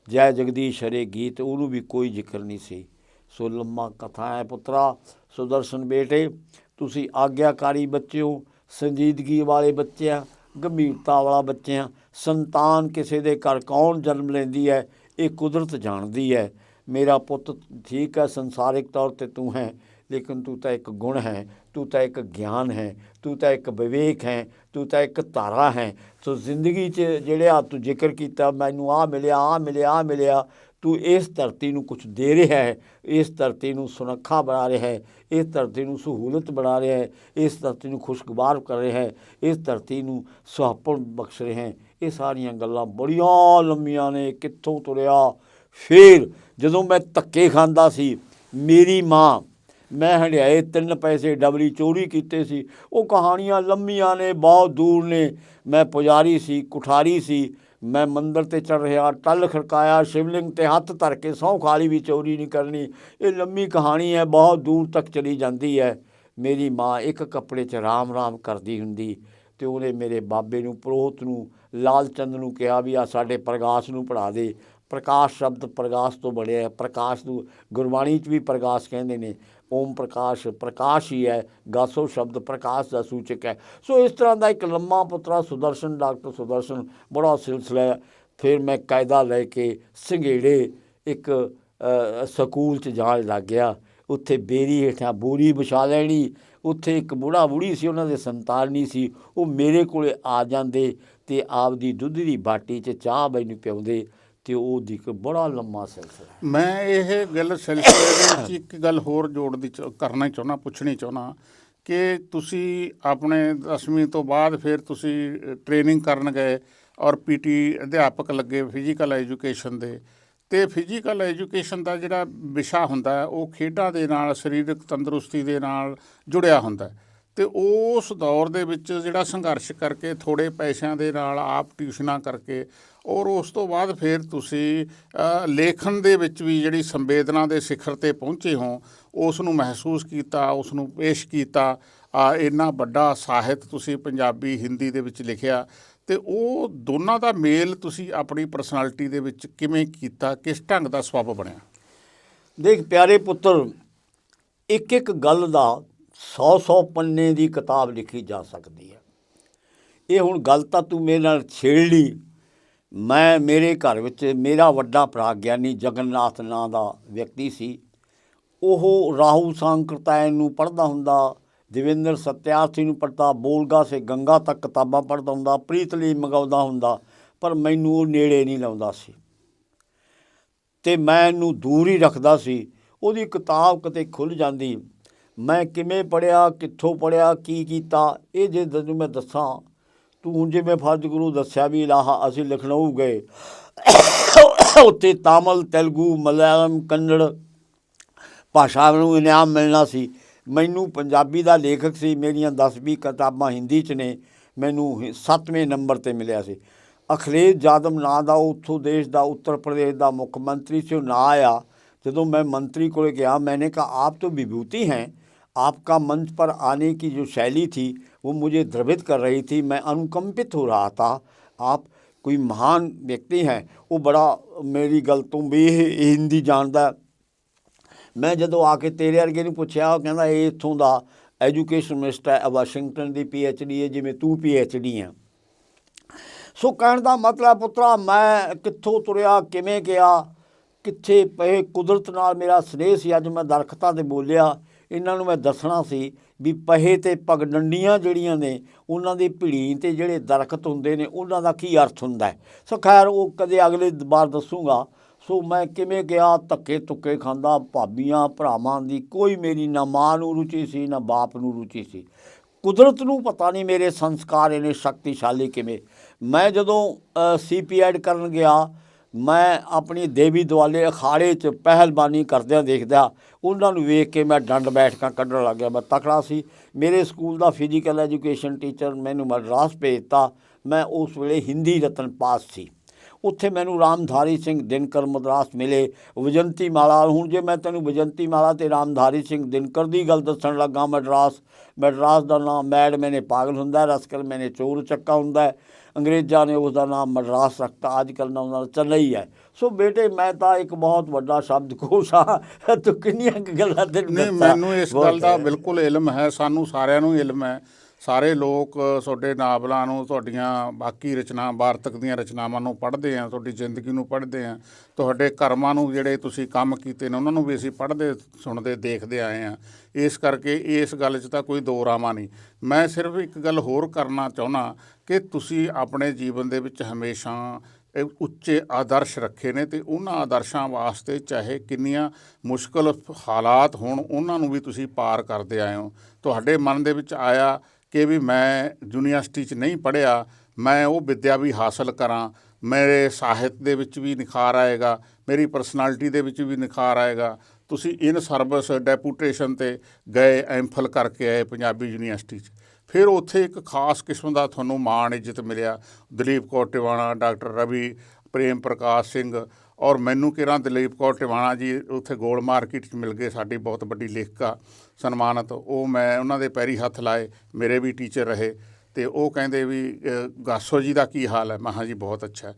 ਜੈ ਜਗਦੀਸ਼ ਹਰੇ ਗੀਤ, ਉਹਨੂੰ ਵੀ ਕੋਈ ਜ਼ਿਕਰ ਨਹੀਂ ਸੀ। ਸੋ ਲੰਮਾ ਕਥਾ ਹੈ ਪੁੱਤਰਾ, ਸੁਦਰਸ਼ਨ ਬੇਟੇ, ਤੁਸੀਂ ਆਗਿਆਕਾਰੀ ਬੱਚੇ ਹੋ ਸੰਜੀਦਗੀ ਵਾਲੇ ਬੱਚੇ ਆ, ਗੰਭੀਰਤਾ ਵਾਲਾ ਬੱਚੇ ਆ, ਸੰਤਾਨ ਕਿਸੇ ਦੇ ਘਰ ਕੌਣ ਜਨਮ ਲੈਂਦੀ ਹੈ, ਇਹ ਕੁਦਰਤ ਜਾਣਦੀ ਹੈ। ਮੇਰਾ ਪੁੱਤ ਠੀਕ ਹੈ, ਸੰਸਾਰਿਕ ਤੌਰ ਤੇ ਤੂੰ ਹੈ, ਲੇਕਿਨ ਤੂੰ ਤਾਂ ਇੱਕ ਗੁਣ ਹੈ, ਤੂੰ ਤਾਂ ਇੱਕ ਗਿਆਨ ਹੈ, ਤੂੰ ਤਾਂ ਇੱਕ ਵਿਵੇਕ ਹੈ, ਤੂੰ ਤਾਂ ਇੱਕ ਧਾਰਾ ਹੈ। ਸੋ ਜ਼ਿੰਦਗੀ 'ਚ ਜਿਹੜੇ ਆ ਤੂੰ ਜ਼ਿਕਰ ਕੀਤਾ, ਮੈਨੂੰ ਆ ਮਿਲਿਆ ਆ ਮਿਲਿਆ ਆ ਮਿਲਿਆ, ਤੂੰ ਇਸ ਧਰਤੀ ਨੂੰ ਕੁਝ ਦੇ ਰਿਹਾ ਹੈ, ਇਸ ਧਰਤੀ ਨੂੰ ਸੁਨੱਖਾ ਬਣਾ ਰਿਹਾ ਹੈ, ਇਸ ਧਰਤੀ ਨੂੰ ਸਹੂਲਤ ਬਣਾ ਰਿਹਾ ਹੈ, ਇਸ ਧਰਤੀ ਨੂੰ ਖੁਸ਼ਗਵਾਰ ਕਰ ਰਿਹਾ ਹੈ, ਇਸ ਧਰਤੀ ਨੂੰ ਸੁਹਾਪਣ ਬਖਸ਼ ਰਿਹਾ ਹੈ। ਇਹ ਸਾਰੀਆਂ ਗੱਲਾਂ ਬੜੀਆਂ ਲੰਮੀਆਂ ਨੇ, ਕਿੱਥੋਂ ਤੁਰਿਆ ਫਿਰ ਜਦੋਂ ਮੈਂ ਧੱਕੇ ਖਾਂਦਾ ਸੀ, ਮੇਰੀ ਮਾਂ, ਮੈਂ ਹੰਡਿਆਏ ਤਿੰਨ ਪੈਸੇ ਡਬਲੀ ਚੋਰੀ ਕੀਤੇ ਸੀ। ਉਹ ਕਹਾਣੀਆਂ ਲੰਮੀਆਂ ਨੇ, ਬਹੁਤ ਦੂਰ ਨੇ। ਮੈਂ ਪੁਜਾਰੀ ਸੀ, ਕੁਠਾਰੀ ਸੀ। ਮੈਂ ਮੰਦਰ ਤੇ ਚੜ ਰਿਹਾ, ਟੱਲ ਖੜਕਾਇਆ, ਸ਼ਿਵਲਿੰਗ ਤੇ ਹੱਥ ਧਰ ਕੇ ਸਹੁੰ ਖਾਲੀ ਵੀ ਚੋਰੀ ਨਹੀਂ ਕਰਨੀ। ਇਹ ਲੰਮੀ ਕਹਾਣੀ ਹੈ, ਬਹੁਤ ਦੂਰ ਤੱਕ ਚਲੀ ਜਾਂਦੀ ਹੈ। ਮੇਰੀ ਮਾਂ ਇੱਕ ਕੱਪੜੇ 'ਚ ਰਾਮ ਰਾਮ ਕਰਦੀ ਹੁੰਦੀ ਤੇ ਉਹਨੇ ਮੇਰੇ ਬਾਬੇ ਨੂੰ, ਪ੍ਰੋਹਤ ਨੂੰ, ਲਾਲ ਚੰਦ ਨੂੰ ਕਿਹਾ ਵੀ ਆ ਸਾਡੇ ਪ੍ਰਗਾਸ਼ ਨੂੰ ਪੜਾ ਦੇ। ਪ੍ਰਕਾਸ਼ ਸ਼ਬਦ ਪ੍ਰਗਾਸ਼ ਤੋਂ ਬਣਿਆ ਹੈ। ਪ੍ਰਕਾਸ਼ ਨੂੰ ਗੁਰਬਾਣੀ 'ਚ ਵੀ ਪ੍ਰਗਾਸ਼ ਕਹਿੰਦੇ ਨੇ। ਓਮ ਪ੍ਰਕਾਸ਼ ਪ੍ਰਕਾਸ਼ ਹੀ ਹੈ। ਗਾਸੋ ਸ਼ਬਦ ਪ੍ਰਕਾਸ਼ ਦਾ ਸੂਚਕ ਹੈ। ਸੋ ਇਸ ਤਰ੍ਹਾਂ ਦਾ ਇੱਕ ਲੰਮਾ ਪੁੱਤਰਾ ਸੁਦਰਸ਼ਨ, ਡਾਕਟਰ ਸੁਦਰਸ਼ਨ ਬੜਾ ਸਿਲਸਿਲਾ ਫਿਰ ਮੈਂ ਕਾਇਦਾ ਲੈ ਕੇ ਸੰਘੇੜੇ ਇੱਕ ਸਕੂਲ 'ਚ ਜਾਣ ਲੱਗ ਗਿਆ। ਉੱਥੇ ਬੇਰੀ ਹੇਠਾਂ ਬੋਰੀ ਵਿਛਾ ਲੈਣੀ। ਉੱਥੇ ਇੱਕ ਬੁੜਾ ਬੁੜੀ ਸੀ, ਉਹਨਾਂ ਦੇ ਸੰਤਾਨ ਨਹੀਂ ਸੀ। ਉਹ ਮੇਰੇ ਕੋਲੇ ਆ ਜਾਂਦੇ ਤੇ ਆਪਦੀ ਦੁੱਧ ਦੀ ਬਾਟੀ 'ਚ ਚਾਹ ਮੈਨੂੰ ਪਿਆਉਂਦੇ। ਤੇ ਉਹਦੀ ਇੱਕ ਬੜਾ ਲੰਮਾ ਸਿਲਸਿਲਾ ਹੈ। ਮੈਂ ਇਹ ਗੱਲ ਸਿਲਸਿਲੇ ਦੇ ਵਿੱਚ ਇੱਕ ਗੱਲ ਹੋਰ ਜੋੜ ਦੀ ਚ- ਕਰਨਾ ਚਾਹੁੰਦਾ, ਪੁੱਛਣੀ ਚਾਹੁੰਦਾ ਕਿ ਤੁਸੀਂ ਆਪਣੇ 10ਵੀਂ ਤੋਂ ਬਾਅਦ ਫਿਰ ਤੁਸੀਂ ਟ੍ਰੇਨਿੰਗ ਕਰਨ ਗਏ ਔਰ ਪੀਟੀ ਅਧਿਆਪਕ ਲੱਗੇ ਫਿਜ਼ੀਕਲ ਐਜੂਕੇਸ਼ਨ ਦੇ ਤੇ ਫਿਜ਼ੀਕਲ ਐਜੂਕੇਸ਼ਨ ਦਾ ਜਿਹੜਾ ਵਿਸ਼ਾ ਹੁੰਦਾ ਉਹ ਖੇਡਾਂ ਦੇ ਨਾਲ, ਸਰੀਰਕ ਤੰਦਰੁਸਤੀ ਦੇ ਨਾਲ ਜੁੜਿਆ ਹੁੰਦਾ ਹੈ ਤੇ ਉਸ ਦੌਰ ਦੇ ਵਿੱਚ ਜਿਹੜਾ ਸੰਘਰਸ਼ ਕਰਕੇ ਥੋੜੇ ਪੈਸਿਆਂ ਦੇ ਨਾਲ ਆਪ ਟਿਊਸ਼ਨਾਂ ਕਰਕੇ ਔਰ ਉਸ ਤੋਂ ਬਾਅਦ ਫਿਰ ਤੁਸੀਂ ਲੇਖਣ ਦੇ ਵਿੱਚ ਵੀ ਜਿਹੜੀ ਸੰਵੇਦਨਾ ਦੇ ਸਿਖਰ ਤੇ ਪਹੁੰਚੇ ਹੋ, ਉਸ ਨੂੰ ਮਹਿਸੂਸ ਕੀਤਾ, ਉਸ ਨੂੰ ਪੇਸ਼ ਕੀਤਾ, ਆ, ਇੰਨਾ ਵੱਡਾ ਸਾਹਿਤ ਤੁਸੀਂ ਪੰਜਾਬੀ, ਹਿੰਦੀ ਦੇ ਵਿੱਚ ਲਿਖਿਆ, ਤੇ ਉਹ ਦੋਨਾਂ ਦਾ ਮੇਲ ਤੁਸੀਂ ਆਪਣੀ ਪਰਸਨੈਲਿਟੀ ਦੇ ਵਿੱਚ ਕਿਵੇਂ ਕੀਤਾ, ਕਿਸ ਢੰਗ ਦਾ ਸਬੱਬ ਬਣਿਆ? ਦੇਖ, ਪਿਆਰੇ ਪੁੱਤਰ ਇੱਕ ਇੱਕ ਗੱਲ ਦਾ 100-100 ਪੰਨੇ ਦੀ ਕਿਤਾਬ ਲਿਖੀ ਜਾ ਸਕਦੀ ਹੈ। ਇਹ ਹੁਣ ਗੱਲ ਤਾਂ ਤੂੰ ਮੇਰੇ ਨਾਲ ਛੇੜ ਲਈ। ਮੈਂ ਮੇਰੇ ਘਰ ਵਿੱਚ ਮੇਰਾ ਵੱਡਾ ਭਰਾ ਗਿਆਨੀ ਜਗਨਨਾਥ ਨਾਂ ਦਾ ਵਿਅਕਤੀ ਸੀ। ਉਹ ਰਾਹੂ ਸੰਕਰਤਾਇਨ ਨੂੰ ਪੜ੍ਹਦਾ ਹੁੰਦਾ, ਦੇਵੇਂਦਰ ਸਤਿਆਰਥੀ ਨੂੰ ਪੜ੍ਹਦਾ, ਬੋਲਗਾ ਸੇ ਗੰਗਾ ਤੱਕ ਕਿਤਾਬਾਂ ਪੜ੍ਹਦਾ ਹੁੰਦਾ, ਪ੍ਰੀਤ ਲਈ ਮੰਗਾਉਂਦਾ ਹੁੰਦਾ, ਪਰ ਮੈਨੂੰ ਉਹ ਨੇੜੇ ਨਹੀਂ ਲਾਉਂਦਾ ਸੀ। ਤੇ ਮੈਂ ਇਹਨੂੰ ਦੂਰ ਹੀ ਰੱਖਦਾ ਸੀ। ਉਹਦੀ ਕਿਤਾਬ ਕਿਤੇ ਖੁੱਲ ਜਾਂਦੀ। ਮੈਂ ਕਿਵੇਂ ਪੜਿਆ ਕਿੱਥੋਂ ਪੜਿਆ ਕੀ ਕੀਤਾ, ਇਹ ਜੇ ਤੈਨੂੰ ਮੈਂ ਦੱਸਾਂ ਤੂੰ ਹੁਣ ਜਿਵੇਂ ਫਰਜ਼ ਗੁਰੂ ਦੱਸਿਆ ਵੀ ਲਾਹਾ ਅਸੀਂ ਲਖਨਊ ਗਏ ਉੱਥੇ ਤਾਮਿਲ ਤੇਲਗੂ ਮਲਿਆਲਮ ਕੰਨੜ ਭਾਸ਼ਾ ਨੂੰ ਇਨਾਮ ਮਿਲਣਾ ਸੀ ਮੈਨੂੰ ਪੰਜਾਬੀ ਦਾ ਲੇਖਕ ਸੀ ਮੇਰੀਆਂ 10-20 ਕਿਤਾਬਾਂ ਹਿੰਦੀ ਚ ਨੇ ਮੈਨੂੰ 7ਵੇਂ ਨੰਬਰ ਤੇ ਮਿਲਿਆ ਸੀ ਅਖਿਲੇਸ਼ ਜਾਦਵ ਨਾਂ ਦਾ ਉੱਥੋਂ ਦੇਸ਼ ਦਾ ਉੱਤਰ ਪ੍ਰਦੇਸ਼ ਦਾ ਮੁੱਖ ਮੰਤਰੀ ਸੀ ਉਹ ਨਾ ਆਇਆ ਜਦੋਂ मैं मंत्री को गया मैंने कहा आप तो विभूति हैं आपका मंच पर आने की जो शैली थी वो मुझे द्रवित कर रही थी मैं अनुकंपित हो रहा था आप कोई महान व्यक्ति हैं वो बड़ा मेरी गल ਤੋਂ ਵੀ ਇਹ ਇਹ ਹਿੰਦੀ ਜਾਣਦਾ ਮੈਂ ਜਦੋਂ ਆ ਕੇ ਤੇਰੇ ਵਰਗੇ ਨੂੰ ਪੁੱਛਿਆ ਉਹ ਕਹਿੰਦਾ ਇਹ ਇੱਥੋਂ ਦਾ ਐਜੂਕੇਸ਼ਨ ਮਿਨਿਸਟਰ ਹੈ ਵਾਸ਼ਿੰਗਟਨ ਦੀ ਪੀ ਐਚ ਡੀ ਹੈ ਜਿਵੇਂ ਤੂੰ ਪੀ ਐਚ ਡੀ ਹੈ ਸੋ ਕਹਿਣ ਦਾ ਮਤਲਬ ਪੁੱਤਰਾ ਮੈਂ ਕਿੱਥੋਂ ਤੁਰਿਆ ਕਿਵੇਂ ਗਿਆ ਕਿੱਥੇ ਪਏ ਕੁਦਰਤ ਨਾਲ ਮੇਰਾ ਸਨੇਹ ਸੀ ਅੱਜ ਮੈਂ ਦਰਖਤਾਂ ਤੇ ਬੋਲਿਆ ਇਹਨਾਂ ਨੂੰ ਮੈਂ ਦੱਸਣਾ ਸੀ ਵੀ ਪਹੇ ਤੇ ਪਗਡੰਡੀਆਂ ਜਿਹੜੀਆਂ ਨੇ, ਉਹਨਾਂ ਦੀ ਭੀੜੀ ਤੇ ਜਿਹੜੇ ਦਰਖਤ ਹੁੰਦੇ ਨੇ, ਉਹਨਾਂ ਦਾ ਕੀ ਅਰਥ ਹੁੰਦਾ ਹੈ? ਸੋ ਖੈਰ, ਉਹ ਕਦੇ ਅਗਲੇ ਵਾਰ ਦੱਸੂਗਾ। ਸੋ ਮੈਂ ਕਿਵੇਂ ਗਿਆ ਧੱਕੇ ਤੁੱਕੇ ਖਾਂਦਾ, ਭਾਬੀਆਂ, ਭਰਾਵਾਂ ਦੀ ਕੋਈ ਮੇਰੀ ਨਾ ਮਾਂ ਨੂੰ ਰੁਚੀ ਸੀ, ਨਾ ਬਾਪ ਨੂੰ ਰੁਚੀ ਸੀ। ਕੁਦਰਤ ਨੂੰ ਪਤਾ ਨਹੀਂ ਮੇਰੇ ਸੰਸਕਾਰ ਇਹਨੇ ਸ਼ਕਤੀਸ਼ਾਲੀ ਕਿਵੇਂ। ਮੈਂ ਜਦੋਂ ਸੀਪੀਐਡ ਕਰਨ ਗਿਆ ਮੈਂ ਆਪਣੀ ਦੇਵੀ ਦੁਆਲੇ ਅਖਾੜੇ 'ਚ ਪਹਿਲਬਾਨੀ ਕਰਦਿਆਂ ਦੇਖਦਾ ਉਹਨਾਂ ਨੂੰ ਵੇਖ ਕੇ ਮੈਂ ਡੰਡ ਬੈਠਕਾਂ ਕੱਢਣ ਲੱਗ ਗਿਆ। ਮੈਂ ਤਕੜਾ ਸੀ। ਮੇਰੇ ਸਕੂਲ ਦਾ ਫਿਜ਼ੀਕਲ ਐਜੂਕੇਸ਼ਨ ਟੀਚਰ ਮੈਨੂੰ ਮਦਰਾਸ ਭੇਜਤਾ ਮੈਂ ਉਸ ਵੇਲੇ ਹਿੰਦੀ ਰਤਨ ਪਾਸ ਸੀ। ਉੱਥੇ ਮੈਨੂੰ ਰਾਮਧਾਰੀ ਸਿੰਘ ਦਿਨਕਰ ਮਦਰਾਸ ਮਿਲੇ। ਵਿਜੰਤੀ ਮਾਲਾ, ਹੁਣ ਜੇ ਮੈਂ ਤੈਨੂੰ ਵਿਜੰਤੀ ਮਾਲਾ ਤੇ ਰਾਮਧਾਰੀ ਸਿੰਘ ਦਿਨਕਰ ਦੀ ਗੱਲ ਦੱਸਣ ਲੱਗਾ ਮਦਰਾਸ ਮਦਰਾਸ ਦਾ ਨਾਮ ਮੈਡ ਮੈਨੇ ਪਾਗਲ ਹੁੰਦਾ ਰਸਕਰ ਮੈਨੇ ਚੋਰ ਚੱਕਾ ਹੁੰਦਾ। ਅੰਗਰੇਜ਼ਾਂ ਨੇ ਉਸ ਦਾ ਨਾਮ ਮਦਰਾਸ ਰੱਖਤਾ ਅੱਜ ਕੱਲ੍ਹ ਨਾਮ ਨਾਲ ਚੇਨਈ ਹੈ ਸੋ ਬੇਟੇ ਮੈਂ ਤਾਂ ਇੱਕ ਬਹੁਤ ਵੱਡਾ ਸ਼ਬਦਕੋਸ਼ ਹਾਂ ਤੂੰ ਕਿੰਨੀਆਂ ਗੱਲਾਂ ਨਹੀਂ ਦੱਸਾਂ। ਮੈਨੂੰ ਇਸ ਗੱਲ ਦਾ ਹੈ। ਬਿਲਕੁਲ ਇਲਮ ਹੈ ਸਾਨੂੰ ਸਾਰਿਆਂ ਨੂੰ ਇਲਮ ਹੈ ਸਾਰੇ ਲੋਕ ਤੁਹਾਡੇ ਨਾਵਲਾਂ ਨੂੰ, ਤੁਹਾਡੀਆਂ ਬਾਕੀ ਰਚਨਾ, ਵਾਰਤਕ ਦੀਆਂ ਰਚਨਾਵਾਂ ਨੂੰ ਪੜ੍ਹਦੇ ਆ, ਤੁਹਾਡੀ ਜ਼ਿੰਦਗੀ ਨੂੰ ਪੜ੍ਹਦੇ ਆ। ਤੁਹਾਡੇ ਕਰਮਾਂ ਨੂੰ ਜਿਹੜੇ ਤੁਸੀਂ ਕੰਮ ਕੀਤੇ ਨੇ, ਉਹਨਾਂ ਨੂੰ ਵੀ ਅਸੀਂ ਪੜ੍ਹਦੇ, ਸੁਣਦੇ, ਦੇਖਦੇ ਆਏ ਆ। ਇਸ ਕਰਕੇ ਇਸ ਗੱਲ 'ਚ ਤਾਂ ਕੋਈ ਦੋ ਰਾਵਾਂ ਨਹੀਂ। ਮੈਂ ਸਿਰਫ ਇੱਕ ਗੱਲ ਹੋਰ ਕਰਨਾ ਚਾਹੁੰਦਾ ਕਿ ਤੁਸੀਂ ਆਪਣੇ ਜੀਵਨ ਦੇ ਵਿੱਚ ਹਮੇਸ਼ਾ ਉੱਚੇ ਆਦਰਸ਼ ਰੱਖੇ ਨੇ ਤੇ ਉਹਨਾਂ ਆਦਰਸ਼ਾਂ ਵਾਸਤੇ ਚਾਹੇ ਕਿੰਨੀਆਂ ਮੁਸ਼ਕਲ ਹਾਲਾਤ ਹੋਣ, ਉਹਨਾਂ ਨੂੰ ਵੀ ਤੁਸੀਂ ਪਾਰ ਕਰਦੇ ਆਏ ਹੋ। ਤੁਹਾਡੇ ਮਨ ਦੇ ਵਿੱਚ ਆਇਆ ਕਿ ਵੀ ਮੈਂ ਯੂਨੀਵਰਸਿਟੀ 'ਚ ਨਹੀਂ ਪੜ੍ਹਿਆ, ਮੈਂ ਉਹ ਵਿੱਦਿਆ ਵੀ ਹਾਸਲ ਕਰਾਂ, ਮੇਰੇ ਸਾਹਿਤ ਦੇ ਵਿੱਚ ਵੀ ਨਿਖਾਰ ਆਏਗਾ, ਮੇਰੀ ਪਰਸਨੈਲਿਟੀ ਦੇ ਵਿੱਚ ਵੀ ਨਿਖਾਰ ਆਏਗਾ। ਤੁਸੀਂ ਇਨ ਸਰਵਿਸ ਡੈਪੂਟੇਸ਼ਨ ਤੇ ਗਏ ਐਮਫਲ ਕਰਕੇ ਆਏ ਪੰਜਾਬੀ ਯੂਨੀਵਰਸਿਟੀ 'ਚ। ਫਿਰ ਉੱਥੇ ਇੱਕ ਖਾਸ ਕਿਸਮ ਦਾ ਤੁਹਾਨੂੰ ਮਾਣ, ਇੱਜ਼ਤ ਮਿਲਿਆ। ਦਲੀਪ ਕੌਰ ਟਿਵਾਣਾ, ਡਾਕਟਰ ਰਵੀ ਪ੍ਰੇਮ ਪ੍ਰਕਾਸ਼ ਸਿੰਘ ਔਰ ਮੈਨੂੰ ਕਿਰਾਂ ਦਲੀਪ ਕੌਰ ਟਿਵਾਣਾ ਜੀ ਉੱਥੇ ਗੋਲ ਮਾਰਕੀਟ 'ਚ ਮਿਲ ਗਏ, ਸਾਡੀ ਬਹੁਤ ਵੱਡੀ ਲੇਖਿਕਾ। ਸਨਮਾਨਿਤ ਉਹ ਮੈਂ ਉਹਨਾਂ ਦੇ ਪੈਰੀ ਹੱਥ ਲਾਏ, ਮੇਰੇ ਵੀ ਟੀਚਰ ਰਹੇ ਤੇ ਉਹ ਕਹਿੰਦੇ ਵੀ ਗਾਸੋ ਜੀ ਦਾ ਕੀ ਹਾਲ ਹੈ? ਮੈਂ ਕਿਹਾ ਜੀ ਬਹੁਤ ਅੱਛਾ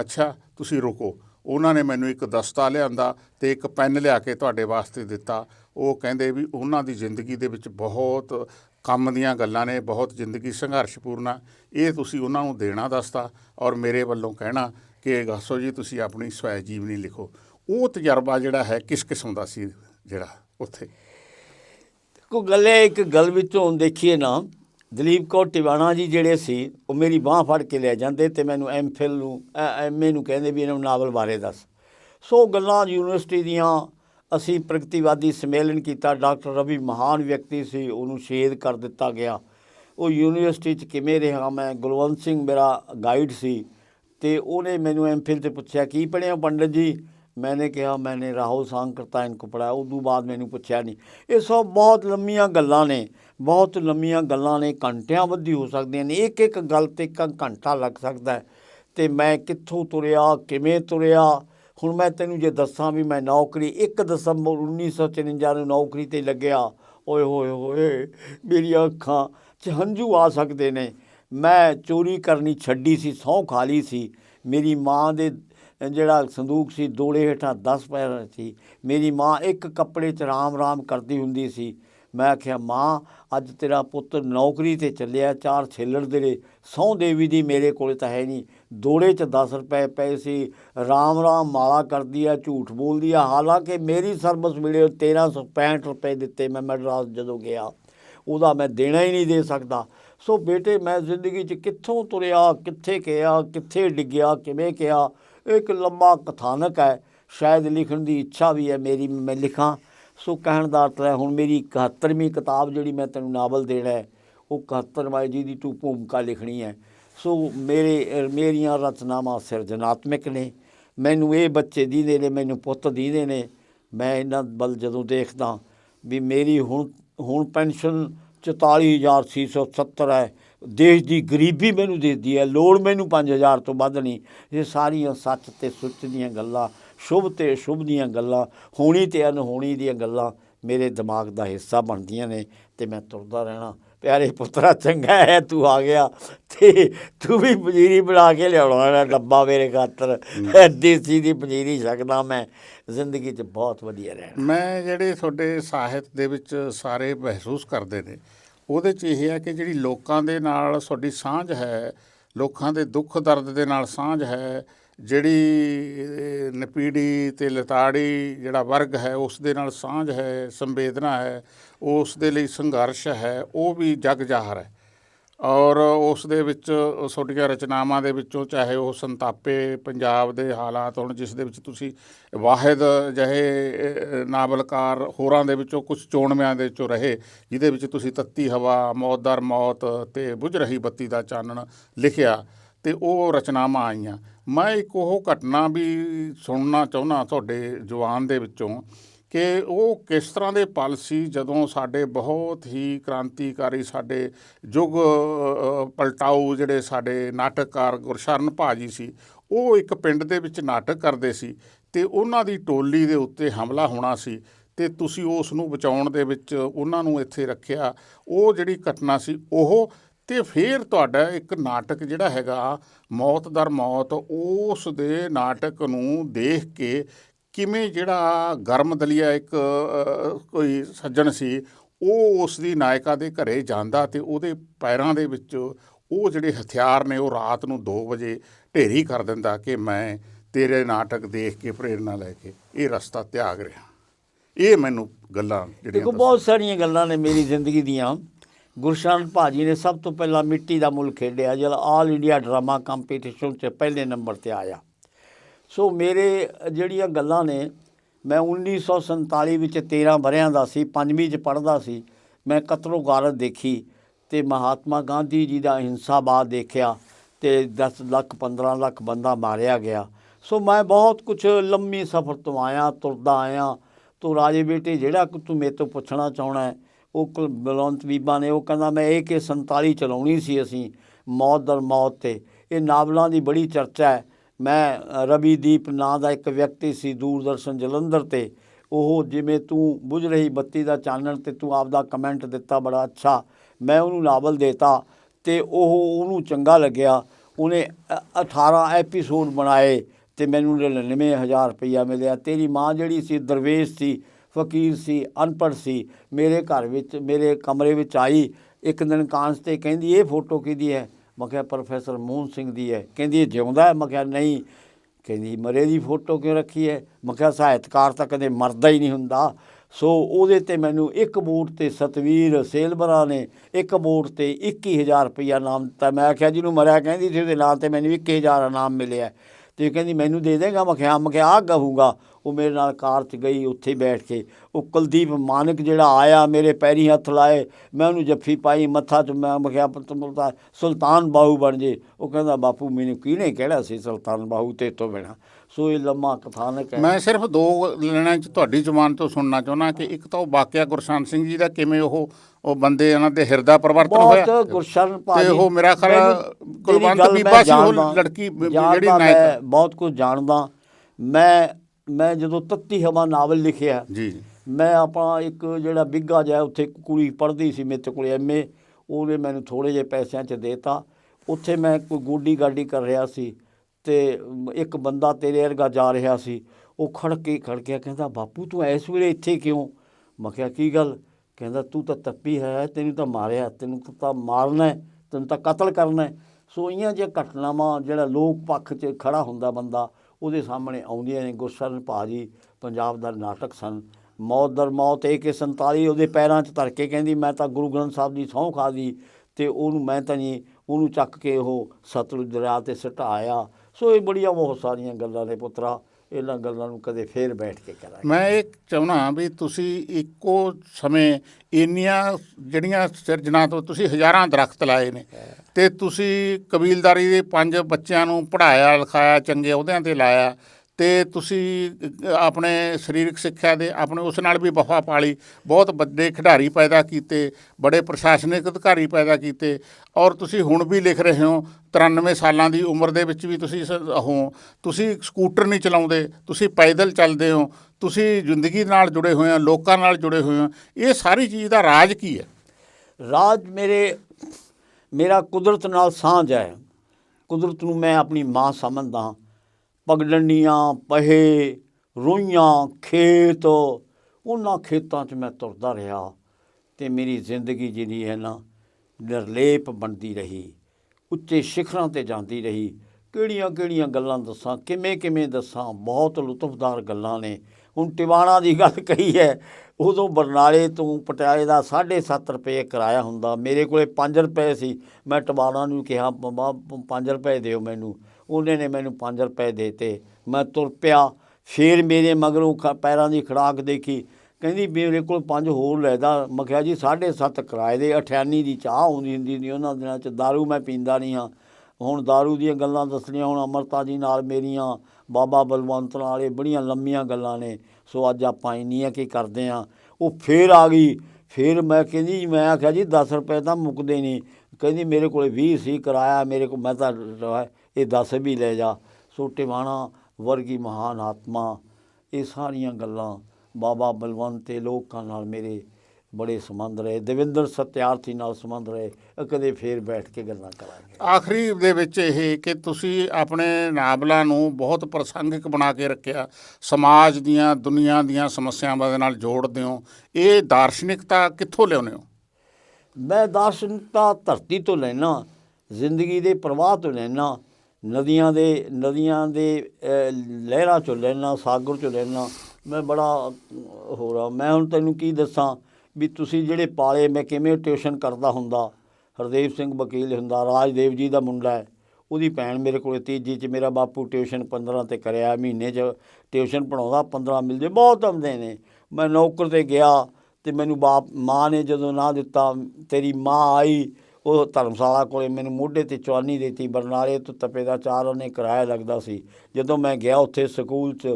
ਅੱਛਾ, ਤੁਸੀਂ ਰੁਕੋ। ਉਹਨਾਂ ਨੇ ਮੈਨੂੰ ਇੱਕ ਦਸਤਾ ਲਿਆਂਦਾ ਤੇ ਇੱਕ ਪੈਨ ਲਿਆ ਕੇ ਤੁਹਾਡੇ ਵਾਸਤੇ ਦਿੱਤਾ। ਉਹ ਕਹਿੰਦੇ ਵੀ ਉਹਨਾਂ ਦੀ ਜ਼ਿੰਦਗੀ ਦੇ ਵਿੱਚ ਬਹੁਤ ਕੰਮ ਦੀਆਂ ਗੱਲਾਂ ਨੇ, ਬਹੁਤ ਜ਼ਿੰਦਗੀ ਸੰਘਰਸ਼ਪੂਰਨ ਆ। ਇਹ ਤੁਸੀਂ ਉਹਨਾਂ ਨੂੰ ਦੇਣਾ ਦਸਤਾ ਔਰ ਮੇਰੇ ਵੱਲੋਂ ਕਹਿਣਾ ਕਿ ਗਾਸੋ ਜੀ, ਤੁਸੀਂ ਆਪਣੀ ਸਵੈ ਜੀਵਨੀ ਲਿਖੋ। ਉਹ ਤਜਰਬਾ ਜਿਹੜਾ ਹੈ ਕਿਸ ਕਿਸਮ ਦਾ ਸੀ ਜਿਹੜਾ ਉੱਥੇ? ਕੋ ਗੱਲੇ ਇੱਕ ਗੱਲ ਵਿੱਚੋਂ ਦੇਖੀਏ ਨਾ, ਦਲੀਪ ਕੌਰ ਟਿਵਾਣਾ ਜੀ ਜਿਹੜੇ ਸੀ, ਉਹ ਮੇਰੀ ਬਾਹ ਫੜ ਕੇ ਲੈ ਜਾਂਦੇ ਤੇ ਮੈਨੂੰ ਐਮਫਿਲ ਨੂੰ ਐਮਏ ਨੂੰ ਕਹਿੰਦੇ ਵੀ ਇਹਨਾਂ ਨੂੰ ਨਾਵਲ ਬਾਰੇ ਦੱਸ। ਸੋ ਗੱਲਾਂ ਯੂਨੀਵਰਸਿਟੀ ਦੀਆਂ, ਅਸੀਂ ਪ੍ਰਗਤੀਵਾਦੀ ਸੰਮੇਲਨ ਕੀਤਾ, ਡਾਕਟਰ ਰਵੀ ਮਹਾਨ ਵਿਅਕਤੀ ਸੀ, ਉਹਨੂੰ ਸ਼ਹੀਦ ਕਰ ਦਿੱਤਾ ਗਿਆ। ਉਹ ਯੂਨੀਵਰਸਿਟੀ 'ਚ ਕਿਵੇਂ ਰਿਹਾ, ਮੈਂ ਗੁਲਵੰਤ ਸਿੰਘ ਮੇਰਾ ਗਾਈਡ ਸੀ, ਤੇ ਉਹਨੇ ਮੈਨੂੰ ਐਮਫਿਲ ਤੇ ਪੁੱਛਿਆ, ਕੀ ਪੜ੍ਹਿਆ ਪੰਡਤ ਜੀ? ਮੈंने ਕਿਹਾ ਮੈंने ਰਾਹੁਲ ਸਾਂਕਰਤਾ ਇਨਕੋ ਪੜ੍ਹਾਇਆ ਉਦੋਂ ਬਾਅਦ ਮੈਨੂੰ ਪੁੱਛਿਆ ਨਹੀਂ ਇਹ ਸਭ ਬਹੁਤ ਲੰਮੀਆਂ ਗੱਲਾਂ ਨੇ ਬਹੁਤ ਲੰਮੀਆਂ ਗੱਲਾਂ ਨੇ ਘੰਟਿਆਂ ਬੱਧੀ ਹੋ ਸਕਦੀਆਂ ਨੇ ਇੱਕ ਇੱਕ ਗੱਲ ਤੇ ਇੱਕ ਘੰਟਾ ਲੱਗ ਸਕਦਾ ਹੈ ਤੇ ਮੈਂ ਕਿੱਥੋਂ ਤੁਰਿਆ ਕਿਵੇਂ ਤੁਰਿਆ ਹੁਣ ਮੈਂ ਤੈਨੂੰ ਜੇ ਦੱਸਾਂ ਵੀ ਮੈਂ ਨੌਕਰੀ 1 ਦਸੰਬਰ 1954 ਨੂੰ ਨੌਕਰੀ ਤੇ ਲੱਗਿਆ ਓਏ ਹੋਏ ਹੋਏ ਮੇਰੀਆਂ ਅੱਖਾਂ 'ਚ ਹੰਝੂ ਆ ਸਕਦੇ ਨੇ ਮੈਂ ਚੋਰੀ ਕਰਨੀ ਛੱਡੀ ਸੀ ਸਹੁੰ ਖਾਲੀ ਸੀ ਮੇਰੀ ਮਾਂ ਦੇ ਜਿਹੜਾ ਸੰਦੂਕ ਸੀ, ਦੋੜੇ ਹੇਠਾਂ 10 ਪੈਰ ਸੀ। ਮੇਰੀ ਮਾਂ ਇੱਕ ਕੱਪੜੇ 'ਚ ਰਾਮ ਰਾਮ ਕਰਦੀ ਹੁੰਦੀ ਸੀ। ਮੈਂ ਆਖਿਆ, ਮਾਂ, ਅੱਜ ਤੇਰਾ ਪੁੱਤ ਨੌਕਰੀ ਤੇ ਚੱਲਿਆ, ਚਾਰ ਛੇਲੜ ਦੇ ਸਹੁੰ ਦੇਵੀ ਦੀ ਮੇਰੇ ਕੋਲ ਤਾਂ ਹੈ ਨਹੀਂ। ਦੋੜੇ 'ਚ 10 ਰੁਪਏ ਪਏ ਸੀ। ਰਾਮ ਰਾਮ ਮਾਲਾ ਕਰਦੀ ਆ, ਝੂਠ ਬੋਲਦੀ ਆ। ਹਾਲਾਂਕਿ ਮੇਰੀ ਸਰਵਿਸ ਵੇਲੇ 1365 ਰੁਪਏ ਦਿੱਤੇ ਮੈਂ ਮੈਡਰਾਸ ਜਦੋਂ ਗਿਆ। ਉਹਦਾ ਮੈਂ ਦੇਣਾ ਹੀ ਨਹੀਂ ਦੇ ਸਕਦਾ। ਸੋ ਬੇਟੇ, ਮੈਂ ਜ਼ਿੰਦਗੀ 'ਚ ਕਿੱਥੋਂ ਤੁਰਿਆ, ਕਿੱਥੇ ਗਿਆ ਕਿੱਥੇ ਡਿੱਗਿਆ, ਕਿਵੇਂ ਗਿਆ ਇੱਕ ਲੰਮਾ ਕਥਾਨਕ ਹੈ। ਸ਼ਾਇਦ ਲਿਖਣ ਦੀ ਇੱਛਾ ਵੀ ਹੈ ਮੇਰੀ, ਮੈਂ ਲਿਖਾਂ। ਸੋ ਕਹਿਣ ਦਾ ਅਰਥ ਹੈ, ਹੁਣ ਮੇਰੀ 71ਵੀਂ ਕਿਤਾਬ ਜਿਹੜੀ ਮੈਂ ਤੈਨੂੰ ਨਾਵਲ ਦੇਣਾ ਹੈ, ਉਹ 71ਵਾਂ ਜੀ ਦੀ ਤੂੰ ਭੂਮਿਕਾ ਲਿਖਣੀ ਹੈ। ਸੋ ਮੇਰੇ ਮੇਰੀਆਂ ਰਚਨਾਵਾਂ ਸਿਰਜਣਾਤਮਕ ਨੇ। ਮੈਨੂੰ ਇਹ ਬੱਚੇ ਦੀਦੇ ਨੇ, ਮੈਨੂੰ ਪੁੱਤ ਦੀਦੇ ਨੇ। ਮੈਂ ਇਹਨਾਂ ਵੱਲ ਜਦੋਂ ਦੇਖਦਾ ਵੀ ਮੇਰੀ ਹੁਣ ਹੁਣ ਪੈਨਸ਼ਨ 44670 ਹੈ ਦੇਸ਼ ਦੀ ਗਰੀਬੀ ਮੈਨੂੰ ਦਿਸਦੀ ਹੈ ਲੋੜ ਮੈਨੂੰ 5000 ਤੋਂ ਵੱਧ ਨਹੀਂ। ਇਹ ਸਾਰੀਆਂ ਸੱਚ ਤੇ ਸੁੱਚ ਦੀਆਂ ਗੱਲਾਂ ਸ਼ੁਭ ਤੇ ਅਸ਼ੁਭ ਦੀਆਂ ਗੱਲਾਂ ਹੋਣੀ ਤੇ ਅਨਹੋਣੀ ਦੀਆਂ ਗੱਲਾਂ ਮੇਰੇ ਦਿਮਾਗ ਦਾ ਹਿੱਸਾ ਬਣਦੀਆਂ ਨੇ ਤੇ ਮੈਂ ਤੁਰਦਾ ਰਹਿਣਾ। ਪਿਆਰੇ ਪੁੱਤਰਾ ਚੰਗਾ ਹੈ ਤੂੰ ਆ ਗਿਆ ਤੇ ਤੂੰ ਵੀ ਪਨੀਰੀ ਬਣਾ ਕੇ ਲਿਆਉਣਾ ਨਾ ਡੱਬਾ ਮੇਰੇ ਖਾਤਰ। ਦੇਸੀ ਦੀ ਪਨੀਰੀ ਛਕਦਾ ਮੈਂ। ਜ਼ਿੰਦਗੀ 'ਚ ਬਹੁਤ ਵਧੀਆ ਰਹਿਣਾ। ਮੈਂ ਜਿਹੜੇ ਤੁਹਾਡੇ ਸਾਹਿਤ ਦੇ ਵਿੱਚ ਸਾਰੇ ਮਹਿਸੂਸ ਕਰਦੇ ਨੇ ਉਹਦੇ 'ਚ ਇਹ ਹੈ ਕਿ ਜਿਹੜੀ ਲੋਕਾਂ ਦੇ ਨਾਲ ਤੁਹਾਡੀ ਸਾਂਝ ਹੈ, ਲੋਕਾਂ ਦੇ ਦੁੱਖ ਦਰਦ ਦੇ ਨਾਲ ਸਾਂਝ ਹੈ, ਜਿਹੜੀ ਨਪੀੜੀ ਤੇ ਲਤਾੜੀ ਜਿਹੜਾ ਵਰਗ ਹੈ, ਉਸ ਦੇ ਨਾਲ ਸਾਂਝ ਹੈ, ਸੰਵੇਦਨਾ ਹੈ, ਉਸ ਦੇ ਲਈ ਸੰਘਰਸ਼ ਹੈ, ਉਹ ਵੀ ਜਗ ਜਾਹਰ ਹੈ। ਔਰ ਉਸ ਦੇ ਵਿੱਚ, ਤੁਹਾਡੀਆਂ ਰਚਨਾਵਾਂ ਦੇ ਵਿੱਚੋਂ ਚਾਹੇ ਉਹ ਸੰਤਾਪੇ ਪੰਜਾਬ ਦੇ ਹਾਲਾਤ ਹੁਣ, ਜਿਸ ਦੇ ਵਿੱਚ ਤੁਸੀਂ ਵਾਹਿਦ ਜਿਹੇ ਨਾਵਲਕਾਰ ਹੋਰਾਂ ਦੇ ਵਿੱਚੋਂ ਕੁਝ ਚੋਣਵਿਆਂ ਦੇ ਵਿੱਚੋਂ ਰਹੇ, ਜਿਹਦੇ ਵਿੱਚ ਤੁਸੀਂ ਤੱਤੀ ਹਵਾ, ਮੌਤ ਦਰ ਮੌਤ ਤੇ ਬੁਝ ਰਹੀ ਬੱਤੀ ਦਾ ਚਾਨਣ ਲਿਖਿਆ ਤੇ ਉਹ ਰਚਨਾਵਾਂ ਆਈਆਂ। ਮੈਂ ਇੱਕ ਉਹ ਘਟਨਾ ਵੀ ਸੁਣਨਾ ਚਾਹੁੰਦਾ ਤੁਹਾਡੇ ਜਵਾਨ ਦੇ ਵਿੱਚੋਂ ਕਿ ਉਹ ਕਿਸ ਤਰ੍ਹਾਂ ਦੇ ਪਲ ਸੀ ਜਦੋਂ ਸਾਡੇ ਬਹੁਤ ਹੀ ਕ੍ਰਾਂਤੀਕਾਰੀ ਸਾਡੇ ਯੁੱਗ ਪਲਟਾਊ ਜਿਹੜੇ ਸਾਡੇ ਨਾਟਕਕਾਰ ਗੁਰਸ਼ਰਨ ਭਾਜੀ ਸੀ, ਉਹ ਇੱਕ ਪਿੰਡ ਦੇ ਵਿੱਚ ਨਾਟਕ ਕਰਦੇ ਸੀ ਤੇ ਉਹਨਾਂ ਦੀ ਟੋਲੀ ਦੇ ਉੱਤੇ ਹਮਲਾ ਹੋਣਾ ਸੀ ਤੇ ਤੁਸੀਂ ਉਸ ਨੂੰ ਬਚਾਉਣ ਦੇ ਵਿੱਚ ਉਹਨਾਂ ਨੂੰ ਇੱਥੇ ਰੱਖਿਆ। ਉਹ ਜਿਹੜੀ ਘਟਨਾ ਸੀ ਉਹ ਤੇ ਫਿਰ ਤੁਹਾਡਾ ਇੱਕ ਨਾਟਕ ਜਿਹੜਾ ਹੈਗਾ, ਮੌਤ ਦਰ ਮੌਤ, ਉਸ ਦੇ ਨਾਟਕ ਨੂੰ ਦੇਖ ਕੇ ਕਿਵੇਂ ਜਿਹੜਾ ਗਰਮ ਦਲੀਆ ਇੱਕ ਕੋਈ ਸੱਜਣ ਸੀ ਉਹ ਉਸ ਦੀ ਨਾਇਕਾ ਦੇ ਘਰੇ ਜਾਂਦਾ ਤੇ ਉਹਦੇ ਪੈਰਾਂ ਦੇ ਵਿੱਚ ਉਹ ਜਿਹੜੇ ਹਥਿਆਰ ਨੇ ਉਹ ਰਾਤ ਨੂੰ 2 ਵਜੇ ਢੇਰੀ ਕਰ ਦਿੰਦਾ ਕਿ ਮੈਂ ਤੇਰੇ ਨਾਟਕ ਦੇਖ ਕੇ ਪ੍ਰੇਰਣਾ ਲੈ ਕੇ ਇਹ ਰਸਤਾ ਤਿਆਗ ਰਿਹਾ। ਇਹ ਮੈਨੂੰ ਗੱਲਾਂ ਜਿਹੜੀਆਂ ਦੇਖੋ ਬਹੁਤ ਸਾਰੀਆਂ ਗੱਲਾਂ ਨੇ ਮੇਰੀ ਜ਼ਿੰਦਗੀ ਦੀਆਂ। ਗੁਰਸ਼ਰਨ ਭਾਜੀ ਨੇ ਸਭ ਤੋਂ ਪਹਿਲਾਂ ਮਿੱਟੀ ਦਾ ਮੁੱਲ ਖੇਡਿਆ ਜਿਹੜਾ ਆਲ ਇੰਡੀਆ ਡਰਾਮਾ ਕੰਪੀਟੀਸ਼ਨ 'ਚ ਪਹਿਲੇ ਨੰਬਰ ਤੇ ਆਇਆ। ਸੋ ਮੇਰੇ ਜਿਹੜੀਆਂ ਗੱਲਾਂ ਨੇ, ਮੈਂ 1947 ਵਿੱਚ 13 ਵਰਿਆਂ ਦਾ ਸੀ, ਪੰਜਵੀਂ 'ਚ ਪੜ੍ਹਦਾ ਸੀ, ਮੈਂ ਕਤਲੋ ਗਾਰਤ ਦੇਖੀ ਤੇ ਮਹਾਤਮਾ ਗਾਂਧੀ ਜੀ ਦਾ ਹਿੰਸਾਵਾਦ ਦੇਖਿਆ ਤੇ 10 ਲੱਖ 15 ਲੱਖ ਬੰਦਾ ਮਾਰਿਆ ਗਿਆ। ਸੋ ਮੈਂ ਬਹੁਤ ਕੁਝ ਲੰਮੀ ਸਫ਼ਰ ਤੋਂ ਆਇਆ, ਤੁਰਦਾ ਆਇਆ, ਤੂੰ ਰਾਜੇ ਬੇਟੇ ਜਿਹੜਾ ਕਿ ਤੂੰ ਮੇਰੇ ਤੋਂ ਪੁੱਛਣਾ ਚਾਹਣਾ ਹੈ, ਉਹ ਕੁਲ- ਬਲਵੰਤ ਬੀਬਾ ਨੇ, ਉਹ ਕਹਿੰਦਾ ਮੈਂ ਇਹ ਕਿ 47 ਚਲਾਉਣੀ ਸੀ ਅਸੀਂ, ਮੌਤ ਦਰ ਮੌਤ ਤੇ। ਇਹ ਨਾਵਲਾਂ ਦੀ ਬੜੀ ਚਰਚਾ ਹੈ ਮੈਂ ਰਵੀਦੀਪ ਨਾਂ ਦਾ ਇੱਕ ਵਿਅਕਤੀ ਸੀ ਦੂਰਦਰਸ਼ਨ ਜਲੰਧਰ ਤੇ। ਉਹ ਜਿਵੇਂ ਤੂੰ ਬੁਝ ਰਹੀ ਬੱਤੀ ਦਾ ਚਾਨਣ ਤੇ ਤੂੰ ਆਪਦਾ ਕਮੈਂਟ ਦਿੱਤਾ, ਬੜਾ ਅੱਛਾ। ਮੈਂ ਉਹਨੂੰ ਨਾਵਲ ਦੇਤਾ ਤੇ ਉਹ ਉਹਨੂੰ ਚੰਗਾ ਲੱਗਿਆ। ਉਹਨੇ ਅ- 18 ਐਪੀਸੋਡ ਬਣਾਏ ਤੇ ਮੈਨੂੰ 99000 ਰੁਪਈਆ ਮਿਲਿਆ। ਤੇਰੀ ਮਾਂ ਜਿਹੜੀ ਸੀ, ਦਰਵੇਸ਼ ਸੀ, ਫਕੀਰ ਸੀ, ਅਨਪੜ੍ਹ ਸੀ, ਮੇਰੇ ਘਰ ਵਿੱਚ, ਮੇਰੇ ਕਮਰੇ ਵਿੱਚ ਆਈ। ਇੱਕ ਦਿਨ ਕਾਂਸ ਤੇ ਕਹਿੰਦੀ, ਇਹ ਫੋਟੋ ਕਿਹਦੀ ਹੈ? ਮੈਂ ਕਿਹਾ, ਪ੍ਰੋਫੈਸਰ ਮੋਹਨ ਸਿੰਘ ਦੀ ਹੈ। ਕਹਿੰਦੀ, ਇਹ ਜਿਉਂਦਾ ਹੈ? ਮੈਂ ਕਿਹਾ, ਨਹੀਂ। ਕਹਿੰਦੀ, ਮਰੇ ਦੀ ਫੋਟੋ ਕਿਉਂ ਰੱਖੀ ਹੈ? ਮੈਂ ਕਿਹਾ, ਸਾਹਿਤਕਾਰ ਤਾਂ ਕਦੇ ਮਰਦਾ ਹੀ ਨਹੀਂ ਹੁੰਦਾ। ਸੋ ਉਹਦੇ ਤੇ ਮੈਨੂੰ ਇੱਕ ਵੋਟ ਤੇ ਸਤਵੀਰ ਸੇਲਬਰਾ ਨੇ ਇੱਕ ਵੋਟ ਤੇ 21000 ਰੁਪਇਆ ਨਾਮ ਦਿੱਤਾ। ਮੈਂ ਆਖਿਆ, ਜਿਹਨੂੰ ਮਰਿਆ ਕਹਿੰਦੀ ਸੀ, ਉਹਦੇ ਨਾਂ ਤੇ ਮੈਨੂੰ 21000 ਇਨਾਮ ਮਿਲਿਆ। ਤੇ ਕਹਿੰਦੀ, ਮੈਨੂੰ ਦੇ ਦੇਗਾ? ਮੈਂ ਕਿਹਾ ਮੈਂ ਕਿਹਾ ਆ ਕਹੂੰਗਾ ਉਹ ਮੇਰੇ ਨਾਲ ਕਾਰ 'ਚ ਗਈ ਉੱਥੇ ਬੈਠ ਕੇ। ਉਹ ਕੁਲਦੀਪ ਮਾਨਕ ਜਿਹੜਾ ਆਇਆ ਮੇਰੇ ਪੈਰੀ ਹੱਥ ਲਾਏ। ਮੈਂ ਉਹਨੂੰ ਜੱਫੀ ਪਾਈ ਮੱਥਾ ਚ ਮੈਂ ਮੈਂ ਕਿਹਾ ਤੁਮ ਤਾਂ ਸੁਲਤਾਨ ਬਾਹੂ ਬਣ ਜੇ। ਉਹ ਕਹਿੰਦਾ ਬਾਪੂ ਮੈਨੂੰ ਕਿਹਨੇ ਕਿਹੜਾ ਸੀ ਸੁਲਤਾਨ ਬਾਹੂ ਤੇ ਤੋਂ ਬਿਨਾ? ਸੋ ਇਹ ਲੰਮਾ ਕਥਾਨਕ ਹੈ। ਮੈਂ ਸਿਰਫ ਦੋ ਲੈਣਾ ਚ ਤੁਹਾਡੀ ਜ਼ੁਬਾਨ ਤੋਂ ਸੁਣਨਾ ਚਾਹੁੰਦਾ ਕਿ ਇੱਕ ਤਾਂ ਉਹ ਵਾਕਿਆ ਗੁਰਸ਼ਾਨ ਸਿੰਘ ਜੀ ਦਾ ਕਿਵੇਂ ਉਹ ਉਹ ਬੰਦੇ ਇਹਨਾਂ ਦੇ ਹਿਰਦਾ ਪਰਿਵਰਤਨ ਹੋਇਆ? ਬਹੁਤ ਗੁਰਸ਼ਰਨ ਭਾਜੀ ਤੇ ਉਹ ਮੇਰਾ ਖਿਆਲ ਕੁਲਵੰਤ ਬੀਬਾ ਸੀ ਉਹ। ਲੜਕੀ ਜਿਹੜੀ ਨਾਇਕ। ਬਹੁਤ ਕੁਝ ਜਾਣਦਾ। ਮੈਂ ਮੈਂ ਜਦੋਂ ਤੱਤੀ ਹਵਾ ਨਾਵਲ ਲਿਖਿਆ ਜੀ। ਮੈਂ ਆਪਣਾ ਇੱਕ ਜਿਹੜਾ ਬਿੱਗਾ ਜਿਹਾ ਉੱਥੇ ਕੁੜੀ ਪੜ੍ਹਦੀ ਸੀ ਮੇਰੇ ਕੋਲ ਐਮਏ ਉਹਨੇ ਮੈਨੂੰ ਥੋੜੇ ਜਿਹੇ ਪੈਸਿਆਂ 'ਚ ਦੇਤਾ। ਉੱਥੇ ਮੈਂ ਕੋਈ ਗੋਡੀ ਗਾਡੀ ਕਰ ਰਿਹਾ ਸੀ ਤੇ ਇੱਕ ਬੰਦਾ ਤੇਰੇ ਵਰਗਾ ਜਾ ਰਿਹਾ ਸੀ। ਉਹ ਖੜ ਕੇ ਖੜ ਗਿਆ ਕਹਿੰਦਾ ਬਾਪੂ ਤੂੰ ਇਸ ਵੇਲੇ ਇੱਥੇ ਕਿਉਂ? ਮੈਂ ਕਿਹਾ ਕੀ ਗੱਲ? ਕਹਿੰਦਾ ਤੂੰ ਤਾਂ ਤੱਪੀ ਹੈ ਤੈਨੂੰ ਤਾਂ ਮਾਰਿਆ ਤੈਨੂੰ ਤਾਂ ਮਾਰਨਾ ਹੈ, ਤੈਨੂੰ ਤਾਂ ਕਤਲ ਕਰਨਾ ਹੈ। ਸੋ ਇਆਂ ਜੇ ਘਟਨਾਵਾਂ ਜਿਹੜਾ ਲੋਕ ਪੱਖ 'ਚ ਖੜਾ ਹੁੰਦਾ ਬੰਦਾ ਉਹਦੇ ਸਾਹਮਣੇ ਆਉਂਦੀਆਂ ਨੇ ਗੁਰਸ਼ਰਨ ਭਾਜੀ, ਪੰਜਾਬ ਦਾ ਨਾਟਕ ਸਨ। ਮੌਤ ਦਰ ਮੌਤ ਇਹ ਕਿ 47 ਉਹਦੇ ਪੈਰਾਂ 'ਚ ਧਰ ਕੇ ਕਹਿੰਦੀ, ਮੈਂ ਤਾਂ ਗੁਰੂ ਗ੍ਰੰਥ ਸਾਹਿਬ ਦੀ ਸਹੁੰ ਖਾਦੀ ਤੇ ਉਹਨੂੰ ਮੈਂ ਤਾਂ ਨਹੀਂ, ਉਹਨੂੰ ਚੱਕ ਕੇ ਉਹ ਸਤਲੁਜ ਦਰਿਆ ਤੇ ਸਟਾਇਆ। ਸੋ ਇਹ ਬੜੀਆਂ ਬਹੁਤ ਸਾਰੀਆਂ ਗੱਲਾਂ ਨੇ ਪੁੱਤਰਾ। ਇਹਨਾਂ ਗੱਲਾਂ ਨੂੰ ਕਦੇ ਫੇਰ ਬੈਠ ਕੇ ਕਰਾਂਗੇ। ਮੈਂ ਇਹ ਚਾਹੁੰਦਾ ਵੀ ਤੁਸੀਂ ਇੱਕੋ ਸਮੇਂ ਇੰਨੀਆਂ ਜਿਹੜੀਆਂ ਸਿਰਜਣਾ ਤੋਂ ਤੁਸੀਂ ਹਜ਼ਾਰਾਂ ਦਰਖਤ ਲਾਏ ਨੇ ਤੇ ਤੁਸੀਂ ਕਬੀਲਦਾਰੀ ਦੇ ਪੰਜ ਬੱਚਿਆਂ ਨੂੰ ਪੜ੍ਹਾਇਆ ਲਿਖਾਇਆ ਚੰਗੇ ਅਹੁਦਿਆਂ ਤੇ ਲਾਇਆ ਤੇ ਤੁਸੀਂ ਆਪਣੇ ਸਰੀਰਕ ਸਿੱਖਿਆ ਦੇ, ਆਪਣੇ ਉਸ ਨਾਲ ਵੀ ਵਫਾ ਪਾਲੀ ਬਹੁਤ ਵੱਡੇ ਖਿਡਾਰੀ ਪੈਦਾ ਕੀਤੇ, ਬੜੇ ਪ੍ਰਸ਼ਾਸਨਿਕ ਅਧਿਕਾਰੀ ਪੈਦਾ ਕੀਤੇ। ਔਰ ਤੁਸੀਂ ਹੁਣ ਵੀ ਲਿਖ ਰਹੇ ਹੋ 93 ਸਾਲਾਂ ਦੀ ਉਮਰ ਦੇ ਵਿੱਚ ਵੀ ਤੁਸੀਂ ਸ- ਹੋ। ਤੁਸੀਂ ਸਕੂਟਰ ਨਹੀਂ ਚਲਾਉਂਦੇ, ਤੁਸੀਂ ਪੈਦਲ ਚੱਲਦੇ ਹੋ। ਤੁਸੀਂ ਜ਼ਿੰਦਗੀ ਨਾਲ ਜੁੜੇ ਹੋਏ ਹੋ, ਲੋਕਾਂ ਨਾਲ ਜੁੜੇ ਹੋਏ ਹੋ। ਇਹ ਸਾਰੀ ਚੀਜ਼ ਦਾ ਰਾਜ ਕੀ ਹੈ? ਰਾਜ ਮੇਰੇ, ਮੇਰਾ ਕੁਦਰਤ ਨਾਲ ਸਾਂਝ ਹੈ। ਕੁਦਰਤ ਨੂੰ ਮੈਂ ਆਪਣੀ ਮਾਂ ਸਮਝਦਾ ਹਾਂ। ਪਗਡੰਡੀਆਂ, ਪਹੇ, ਰੋਈਆਂ, ਖੇਤ, ਉਹਨਾਂ ਖੇਤਾਂ 'ਚ ਮੈਂ ਤੁਰਦਾ ਰਿਹਾ ਤੇ ਮੇਰੀ ਜ਼ਿੰਦਗੀ ਜਿਹੜੀ ਹੈ ਨਾ, ਨਿਰਲੇਪ ਬਣਦੀ ਰਹੀ ਉੱਚੇ ਸਿਖਰਾਂ ਤੇ ਜਾਂਦੀ ਰਹੀ ਕਿਹੜੀਆਂ ਕਿਹੜੀਆਂ ਗੱਲਾਂ ਦੱਸਾਂ ਕਿਵੇਂ ਕਿਵੇਂ ਦੱਸਾਂ, ਬਹੁਤ ਲੁਤਫਦਾਰ ਗੱਲਾਂ ਨੇ। ਹੁਣ ਟਿਵਾਣਾ ਦੀ ਗੱਲ ਕਹੀ ਹੈ, ਉਦੋਂ ਬਰਨਾਲੇ ਤੋਂ ਪਟਿਆਲੇ ਦਾ 7.5 ਰੁਪਏ ਕਿਰਾਇਆ ਹੁੰਦਾ, ਮੇਰੇ ਕੋਲੇ 5 ਰੁਪਏ ਸੀ, ਮੈਂ ਟਿਵਾਣਾ ਨੂੰ ਕਿਹਾ, ਬਾਬਾ 5 ਰੁਪਏ ਦਿਓ ਮੈਨੂੰ। ਉਹਨੇ ਨੇ ਮੈਨੂੰ 5 ਰੁਪਏ ਦੇਤੇ ਮੈਂ ਤੁਰ ਪਿਆ ਫੇਰ ਮੇਰੇ ਮਗਰੋਂ ਖ- ਪੈਰਾਂ ਦੀ ਖੜਾਕ ਦੇਖੀ ਕਹਿੰਦੀ ਮੇਰੇ ਕੋਲ ਪੰਜ ਹੋਰ ਲੈਦਾ ਮੈਂ ਕਿਹਾ ਜੀ 7.5 ਕਿਰਾਏ ਦੇ ਅਠਿਆਨੀ ਦੀ ਚਾਹ ਆਉਂਦੀ ਹੁੰਦੀ ਸੀ ਉਹਨਾਂ ਦਿਨਾਂ 'ਚ दारू ਮੈਂ ਪੀਂਦਾ ਨਹੀਂ ਹਾਂ ਹੁਣ दारू ਦੀਆਂ ਗੱਲਾਂ ਦੱਸਣੀਆਂ ਹੁਣ ਅਮਰਤਾ ਜੀ ਨਾਲ ਮੇਰੀਆਂ ਬਾਬਾ ਬਲਵੰਤ ਨਾਲ ਇਹ ਬੜੀਆਂ ਲੰਮੀਆਂ ਗੱਲਾਂ ਨੇ ਸੋ ਅੱਜ ਆਪਾਂ ਇੰਨੀਆਂ ਕੀ ਕਰਦੇ ਆ ਉਹ ਫੇਰ ਆ ਗਈ ਫੇਰ ਮੈਂ ਕਹਿੰਦੀ ਮੈਂ ਆਖਿਆ ਜੀ 10 ਰੁਪਏ ਤਾਂ ਮੁੱਕਦੇ ਨਹੀਂ ਕਹਿੰਦੀ ਮੇਰੇ ਕੋਲੇ 20 ਸੀ, ਕਿਰਾਇਆ ਮੇਰੇ ਕੋਲ, ਮੈਂ ਤਾਂ ਇਹ 10 ਵੀ ਲੈ ਜਾ। ਸੋ ਟਿਵਾਣਾ ਵਰਗੀ ਮਹਾਨ ਆਤਮਾ, ਇਹ ਸਾਰੀਆਂ ਗੱਲਾਂ ਬਾਬਾ ਬਲਵੰਤ ਤੇ ਲੋਕਾਂ ਨਾਲ ਮੇਰੇ ਬੜੇ ਸੰਬੰਧ ਰਹੇ। ਦਵਿੰਦਰ ਸਤਿਆਰਥੀ ਨਾਲ ਸੰਬੰਧ ਰਹੇ। ਕਦੇ ਫੇਰ ਬੈਠ ਕੇ ਗੱਲਾਂ ਕਰਾਂਗੇ। ਆਖਰੀ ਦੇ ਵਿੱਚ ਇਹ ਕਿ ਤੁਸੀਂ ਆਪਣੇ ਨਾਵਲਾਂ ਨੂੰ ਬਹੁਤ ਪ੍ਰਸੰਗਿਕ ਬਣਾ ਕੇ ਰੱਖਿਆ। ਸਮਾਜ ਦੀਆਂ, ਦੁਨੀਆ ਦੀਆਂ ਸਮੱਸਿਆਵਾਂ ਦੇ ਨਾਲ ਜੋੜਦੇ ਹੋ। ਇਹ ਦਾਰਸ਼ਨਿਕਤਾ ਕਿੱਥੋਂ ਲਿਆਉਂਦੇ ਹੋ? ਮੈਂ ਦਾਰਸ਼ਨਿਕਤਾ ਧਰਤੀ ਤੋਂ ਲੈਣਾ ਜ਼ਿੰਦਗੀ ਦੇ ਪ੍ਰਵਾਹ ਤੋਂ ਲੈਣਾ ਨਦੀਆਂ ਦੇ ਨਦੀਆਂ ਦੇ ਲਹਿਰਾਂ ਚੋਂ ਲੈਣਾ ਸਾਗਰ ਚੋਂ ਲੈਣਾ ਮੈਂ ਬੜਾ ਹੋ ਰਹਾ ਮੈਂ ਹੁਣ ਤੈਨੂੰ ਕੀ ਦੱਸਾਂ ਵੀ ਤੁਸੀਂ ਜਿਹੜੇ ਪਾਲੇ ਮੈਂ ਕਿਵੇਂ ਟਿਊਸ਼ਨ ਕਰਦਾ ਹੁੰਦਾ, ਹਰਦੇਵ ਸਿੰਘ ਵਕੀਲ ਹੁੰਦਾ, ਰਾਜਦੇਵ ਜੀ ਦਾ ਮੁੰਡਾ ਹੈ, ਉਹਦੀ ਭੈਣ ਮੇਰੇ ਕੋਲ ਤੀਜੀ ਚ ਮੇਰਾ ਬਾਪੂ ਟਿਊਸ਼ਨ 15 ਤੇ ਕਰਿਆ, ਮਹੀਨੇ ਚ ਟਿਊਸ਼ਨ ਪੜਾਉਂਦਾ 15 ਮਿਲਦੇ ਬਹੁਤ ਆਉਂਦੇ ਨੇ। ਮੈਂ ਨੌਕਰ ਤੇ ਗਿਆ ਤੇ ਮੈਨੂੰ ਬਾਪ ਮਾਂ ਨੇ ਜਦੋਂ ਨਾ ਦਿੱਤਾ ਤੇਰੀ ਮਾਂ ਆਈ ਉਹ ਧਰਮਸ਼ਾਲਾ ਕੋਲੇ ਮੈਨੂੰ ਮੋਢੇ ਤੇ ਚਵਾਨੀ ਦਿੱਤੀ ਬਰਨਾਲੇ ਤੋਂ ਤਪੇ ਦਾ ਚਾਰ ਉਹਨੇ ਕਿਰਾਇਆ ਲੱਗਦਾ ਸੀ। ਜਦੋਂ ਮੈਂ ਗਿਆ ਉੱਥੇ ਸਕੂਲ 'ਚ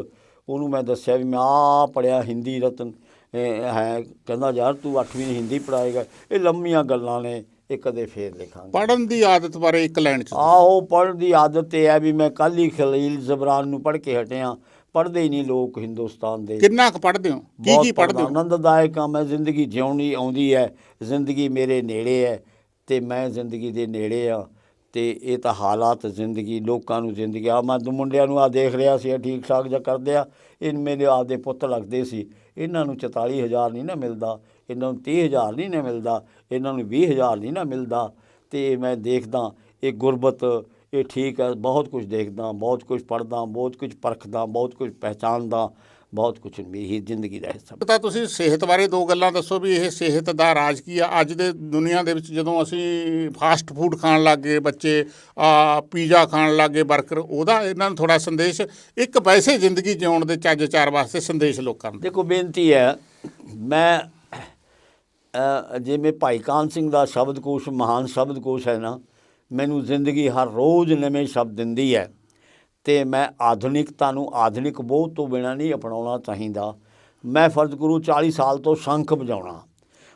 ਉਹਨੂੰ ਮੈਂ ਦੱਸਿਆ ਵੀ ਮੈਂ ਆ ਪੜਿਆ ਹਿੰਦੀ ਰਤਨ। ਹੈ ਕਹਿੰਦਾ ਯਾਰ ਤੂੰ 8ਵੀਂ ਹਿੰਦੀ ਪੜਾਏਗਾ ਇਹ ਲੰਮੀਆਂ ਗੱਲਾਂ ਨੇ ਇਹ ਕਦੇ ਫੇਰ ਲਿਖਾਂਗੇ ਪੜਨ ਦੀ ਆਦਤ ਬਾਰੇ ਇੱਕ ਲਾਈਨ ਚ ਆਹੋ ਪੜ੍ਹਨ ਦੀ ਆਦਤ ਇਹ ਹੈ ਵੀ ਮੈਂ ਕੱਲ ਹੀ ਖਲੀਲ ਜ਼ਬਰਾਨ ਨੂੰ ਪੜ੍ਹ ਕੇ ਹਟਿਆ। ਪੜ੍ਹਦੇ ਹੀ ਨਹੀਂ ਲੋਕ ਹਿੰਦੁਸਤਾਨ ਦੇ। ਕਿੰਨਾ ਕੁ ਪੜਦੇ ਹੋ? ਕੀ ਕੀ ਪੜਦੇ ਹੋ? ਆਨੰਦਦਾਇਕ ਆ ਮੈਂ ਜ਼ਿੰਦਗੀ ਜਿਉਣੀ ਆਉਂਦੀ ਹੈ। ਜ਼ਿੰਦਗੀ ਮੇਰੇ ਨੇੜੇ ਹੈ ਤੇ ਮੈਂ ਜ਼ਿੰਦਗੀ ਦੇ ਨੇੜੇ ਆ। ਤੇ ਇਹ ਤਾਂ ਹਾਲਾਤ ਜ਼ਿੰਦਗੀ ਲੋਕਾਂ ਨੂੰ ਜ਼ਿੰਦਗੀ। ਆ ਮੈਂ ਦੋ ਮੁੰਡਿਆਂ ਨੂੰ ਆ ਦੇਖ ਰਿਹਾ ਸੀ ਠੀਕ ਠਾਕ ਜਿਹਾ ਕਰਦੇ ਆ। ਇਹ ਮੇਰੇ ਆਪਦੇ ਪੁੱਤ ਲੱਗਦੇ ਸੀ। ਇਹਨਾਂ ਨੂੰ 44000 ਨਹੀਂ ਨਾ ਮਿਲਦਾ। ਇਹਨਾਂ ਨੂੰ 30000 ਨਹੀਂ ਨਾ ਮਿਲਦਾ। ਇਹਨਾਂ ਨੂੰ 20000 ਨਹੀਂ ਨਾ ਮਿਲਦਾ। ਤੇ ਮੈਂ ਦੇਖਦਾ ਇਹ ਗੁਰਬਤ ਇਹ ਠੀਕ ਹੈ ਬਹੁਤ ਕੁਝ ਦੇਖਦਾ ਬਹੁਤ ਕੁਝ ਪੜ੍ਹਦਾ ਬਹੁਤ ਕੁਝ ਪਰਖਦਾ ਬਹੁਤ ਕੁਝ ਪਹਿਚਾਨਦਾ ਬਹੁਤ ਕੁਝ ਮੇਰੀ ਜ਼ਿੰਦਗੀ ਦਾ ਹਿੱਸਾ ਤਾਂ ਤੁਸੀਂ ਸਿਹਤ ਬਾਰੇ ਦੋ ਗੱਲਾਂ ਦੱਸੋ ਵੀ ਇਹ ਸਿਹਤ ਦਾ ਰਾਜ ਕੀ ਆ? ਅੱਜ ਦੇ ਦੁਨੀਆ ਦੇ ਵਿੱਚ ਜਦੋਂ ਅਸੀਂ ਫਾਸਟ ਫੂਡ ਖਾਣ ਲੱਗੇ ਬੱਚੇ ਆ ਪੀਜ਼ਾ ਖਾਣ ਲੱਗੇ 버ਗਰ ਉਹਦਾ ਇਹਨਾਂ ਨੂੰ ਥੋੜਾ ਸੰਦੇਸ਼ ਇੱਕ ਵੈਸੇ ਜ਼ਿੰਦਗੀ ਜਿਉਣ ਦੇ ਚੱਜ ਚਾਰ ਵਾਸਤੇ ਸੰਦੇਸ਼ ਲੋਕਾਂ ਨੂੰ। ਦੇਖੋ ਬੇਨਤੀ ਹੈ ਮੈਂ ਜਿਵੇਂ ਭਾਈ ਕਾਨ ਸਿੰਘ ਦਾ ਸ਼ਬਦਕੋਸ਼ ਮਹਾਨ ਸ਼ਬਦਕੋਸ਼ ਹੈ ਨਾ ਮੈਨੂੰ ਜ਼ਿੰਦਗੀ ਹਰ ਰੋਜ਼ ਨਵੇਂ ਸ਼ਬਦ ਦਿੰਦੀ ਹੈ ਤੇ ਮੈਂ ਆਧੁਨਿਕਤਾ ਨੂੰ ਆਧੁਨਿਕ ਬੋਧ ਤੋਂ ਬਿਨਾਂ ਨਹੀਂ ਅਪਣਾਉਣਾ ਚਾਹੀਦਾ। ਮੈਂ ਫਰਜ਼ ਗੁਰੂ 40 ਸਾਲ ਤੋਂ ਸ਼ੰਖ ਵਜਾਉਣਾ।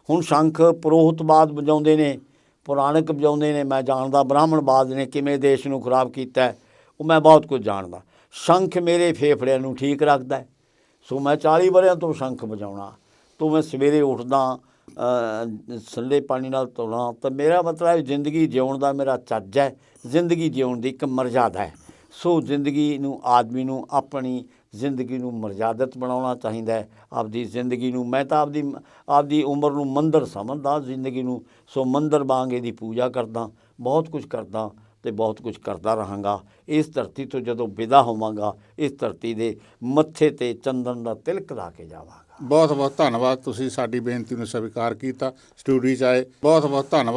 ਹੁਣ ਸ਼ੰਖ ਪੁਰੋਹਿਤਵਾਦ ਵਜਾਉਂਦੇ ਨੇ, ਪੁਰਾਣਕ ਵਜਾਉਂਦੇ ਨੇ, ਮੈਂ ਜਾਣਦਾ ਬ੍ਰਾਹਮਣਵਾਦ ਨੇ ਕਿਵੇਂ ਦੇਸ਼ ਨੂੰ ਖਰਾਬ ਕੀਤਾ ਉਹ ਮੈਂ ਬਹੁਤ ਕੁਝ ਜਾਣਦਾ। ਸ਼ੰਖ ਮੇਰੇ ਫੇਫੜਿਆਂ ਨੂੰ ਠੀਕ ਰੱਖਦਾ ਸੋ ਮੈਂ 40 ਵਰਿਆਂ ਤੋਂ ਸ਼ੰਖ ਵਜਾਉਣਾ। ਤੋਂ ਮੈਂ ਸਵੇਰੇ ਉੱਠਦਾ ਸੰਲੇ ਪਾਣੀ ਨਾਲ ਧੋਣਾ, ਤਾਂ ਮੇਰਾ ਮਤਲਬ ਹੈ ਜ਼ਿੰਦਗੀ ਜਿਉਣ ਦਾ ਮੇਰਾ ਚੱਜ ਹੈ। ਜ਼ਿੰਦਗੀ ਜਿਉਣ ਦੀ ਇੱਕ ਮਰਜ਼ਾਦਾ ਹੈ। ਸੋ ਜ਼ਿੰਦਗੀ ਨੂੰ, ਆਦਮੀ ਨੂੰ ਆਪਣੀ ਜ਼ਿੰਦਗੀ ਨੂੰ ਮਰਜ਼ਾਦਤ ਬਣਾਉਣਾ ਚਾਹੀਦਾ ਹੈ। ਆਪਦੀ ਜ਼ਿੰਦਗੀ ਨੂੰ ਮੈਂ ਤਾਂ ਆਪਦੀ ਆਪਦੀ ਉਮਰ ਨੂੰ ਮੰਦਰ ਸਮਝਦਾ, ਜ਼ਿੰਦਗੀ ਨੂੰ, ਸੋ ਮੰਦਰ ਵਾਂਗ ਦੀ ਪੂਜਾ ਕਰਦਾ, ਬਹੁਤ ਕੁਝ ਕਰਦਾ ਤੇ ਬਹੁਤ ਕੁਝ ਕਰਦਾ ਰਹਾਂਗਾ। ਇਸ ਧਰਤੀ ਤੋਂ ਜਦੋਂ ਵਿਦਾ ਹੋਵਾਂਗਾ, ਇਸ ਧਰਤੀ ਦੇ ਮੱਥੇ ਤੇ ਚੰਦਨ ਦਾ ਤਿਲਕ ਲਾ ਕੇ ਜਾਵਾਂਗਾ। ਬਹੁਤ ਬਹੁਤ ਧੰਨਵਾਦ। ਤੁਸੀਂ ਸਾਡੀ ਬੇਨਤੀ ਨੂੰ ਸਵੀਕਾਰ ਕੀਤਾ। ਸਟੂਡੀਓ 'ਚ ਆਏ। ਬਹੁਤ ਬਹੁਤ ਧੰਨਵਾਦ।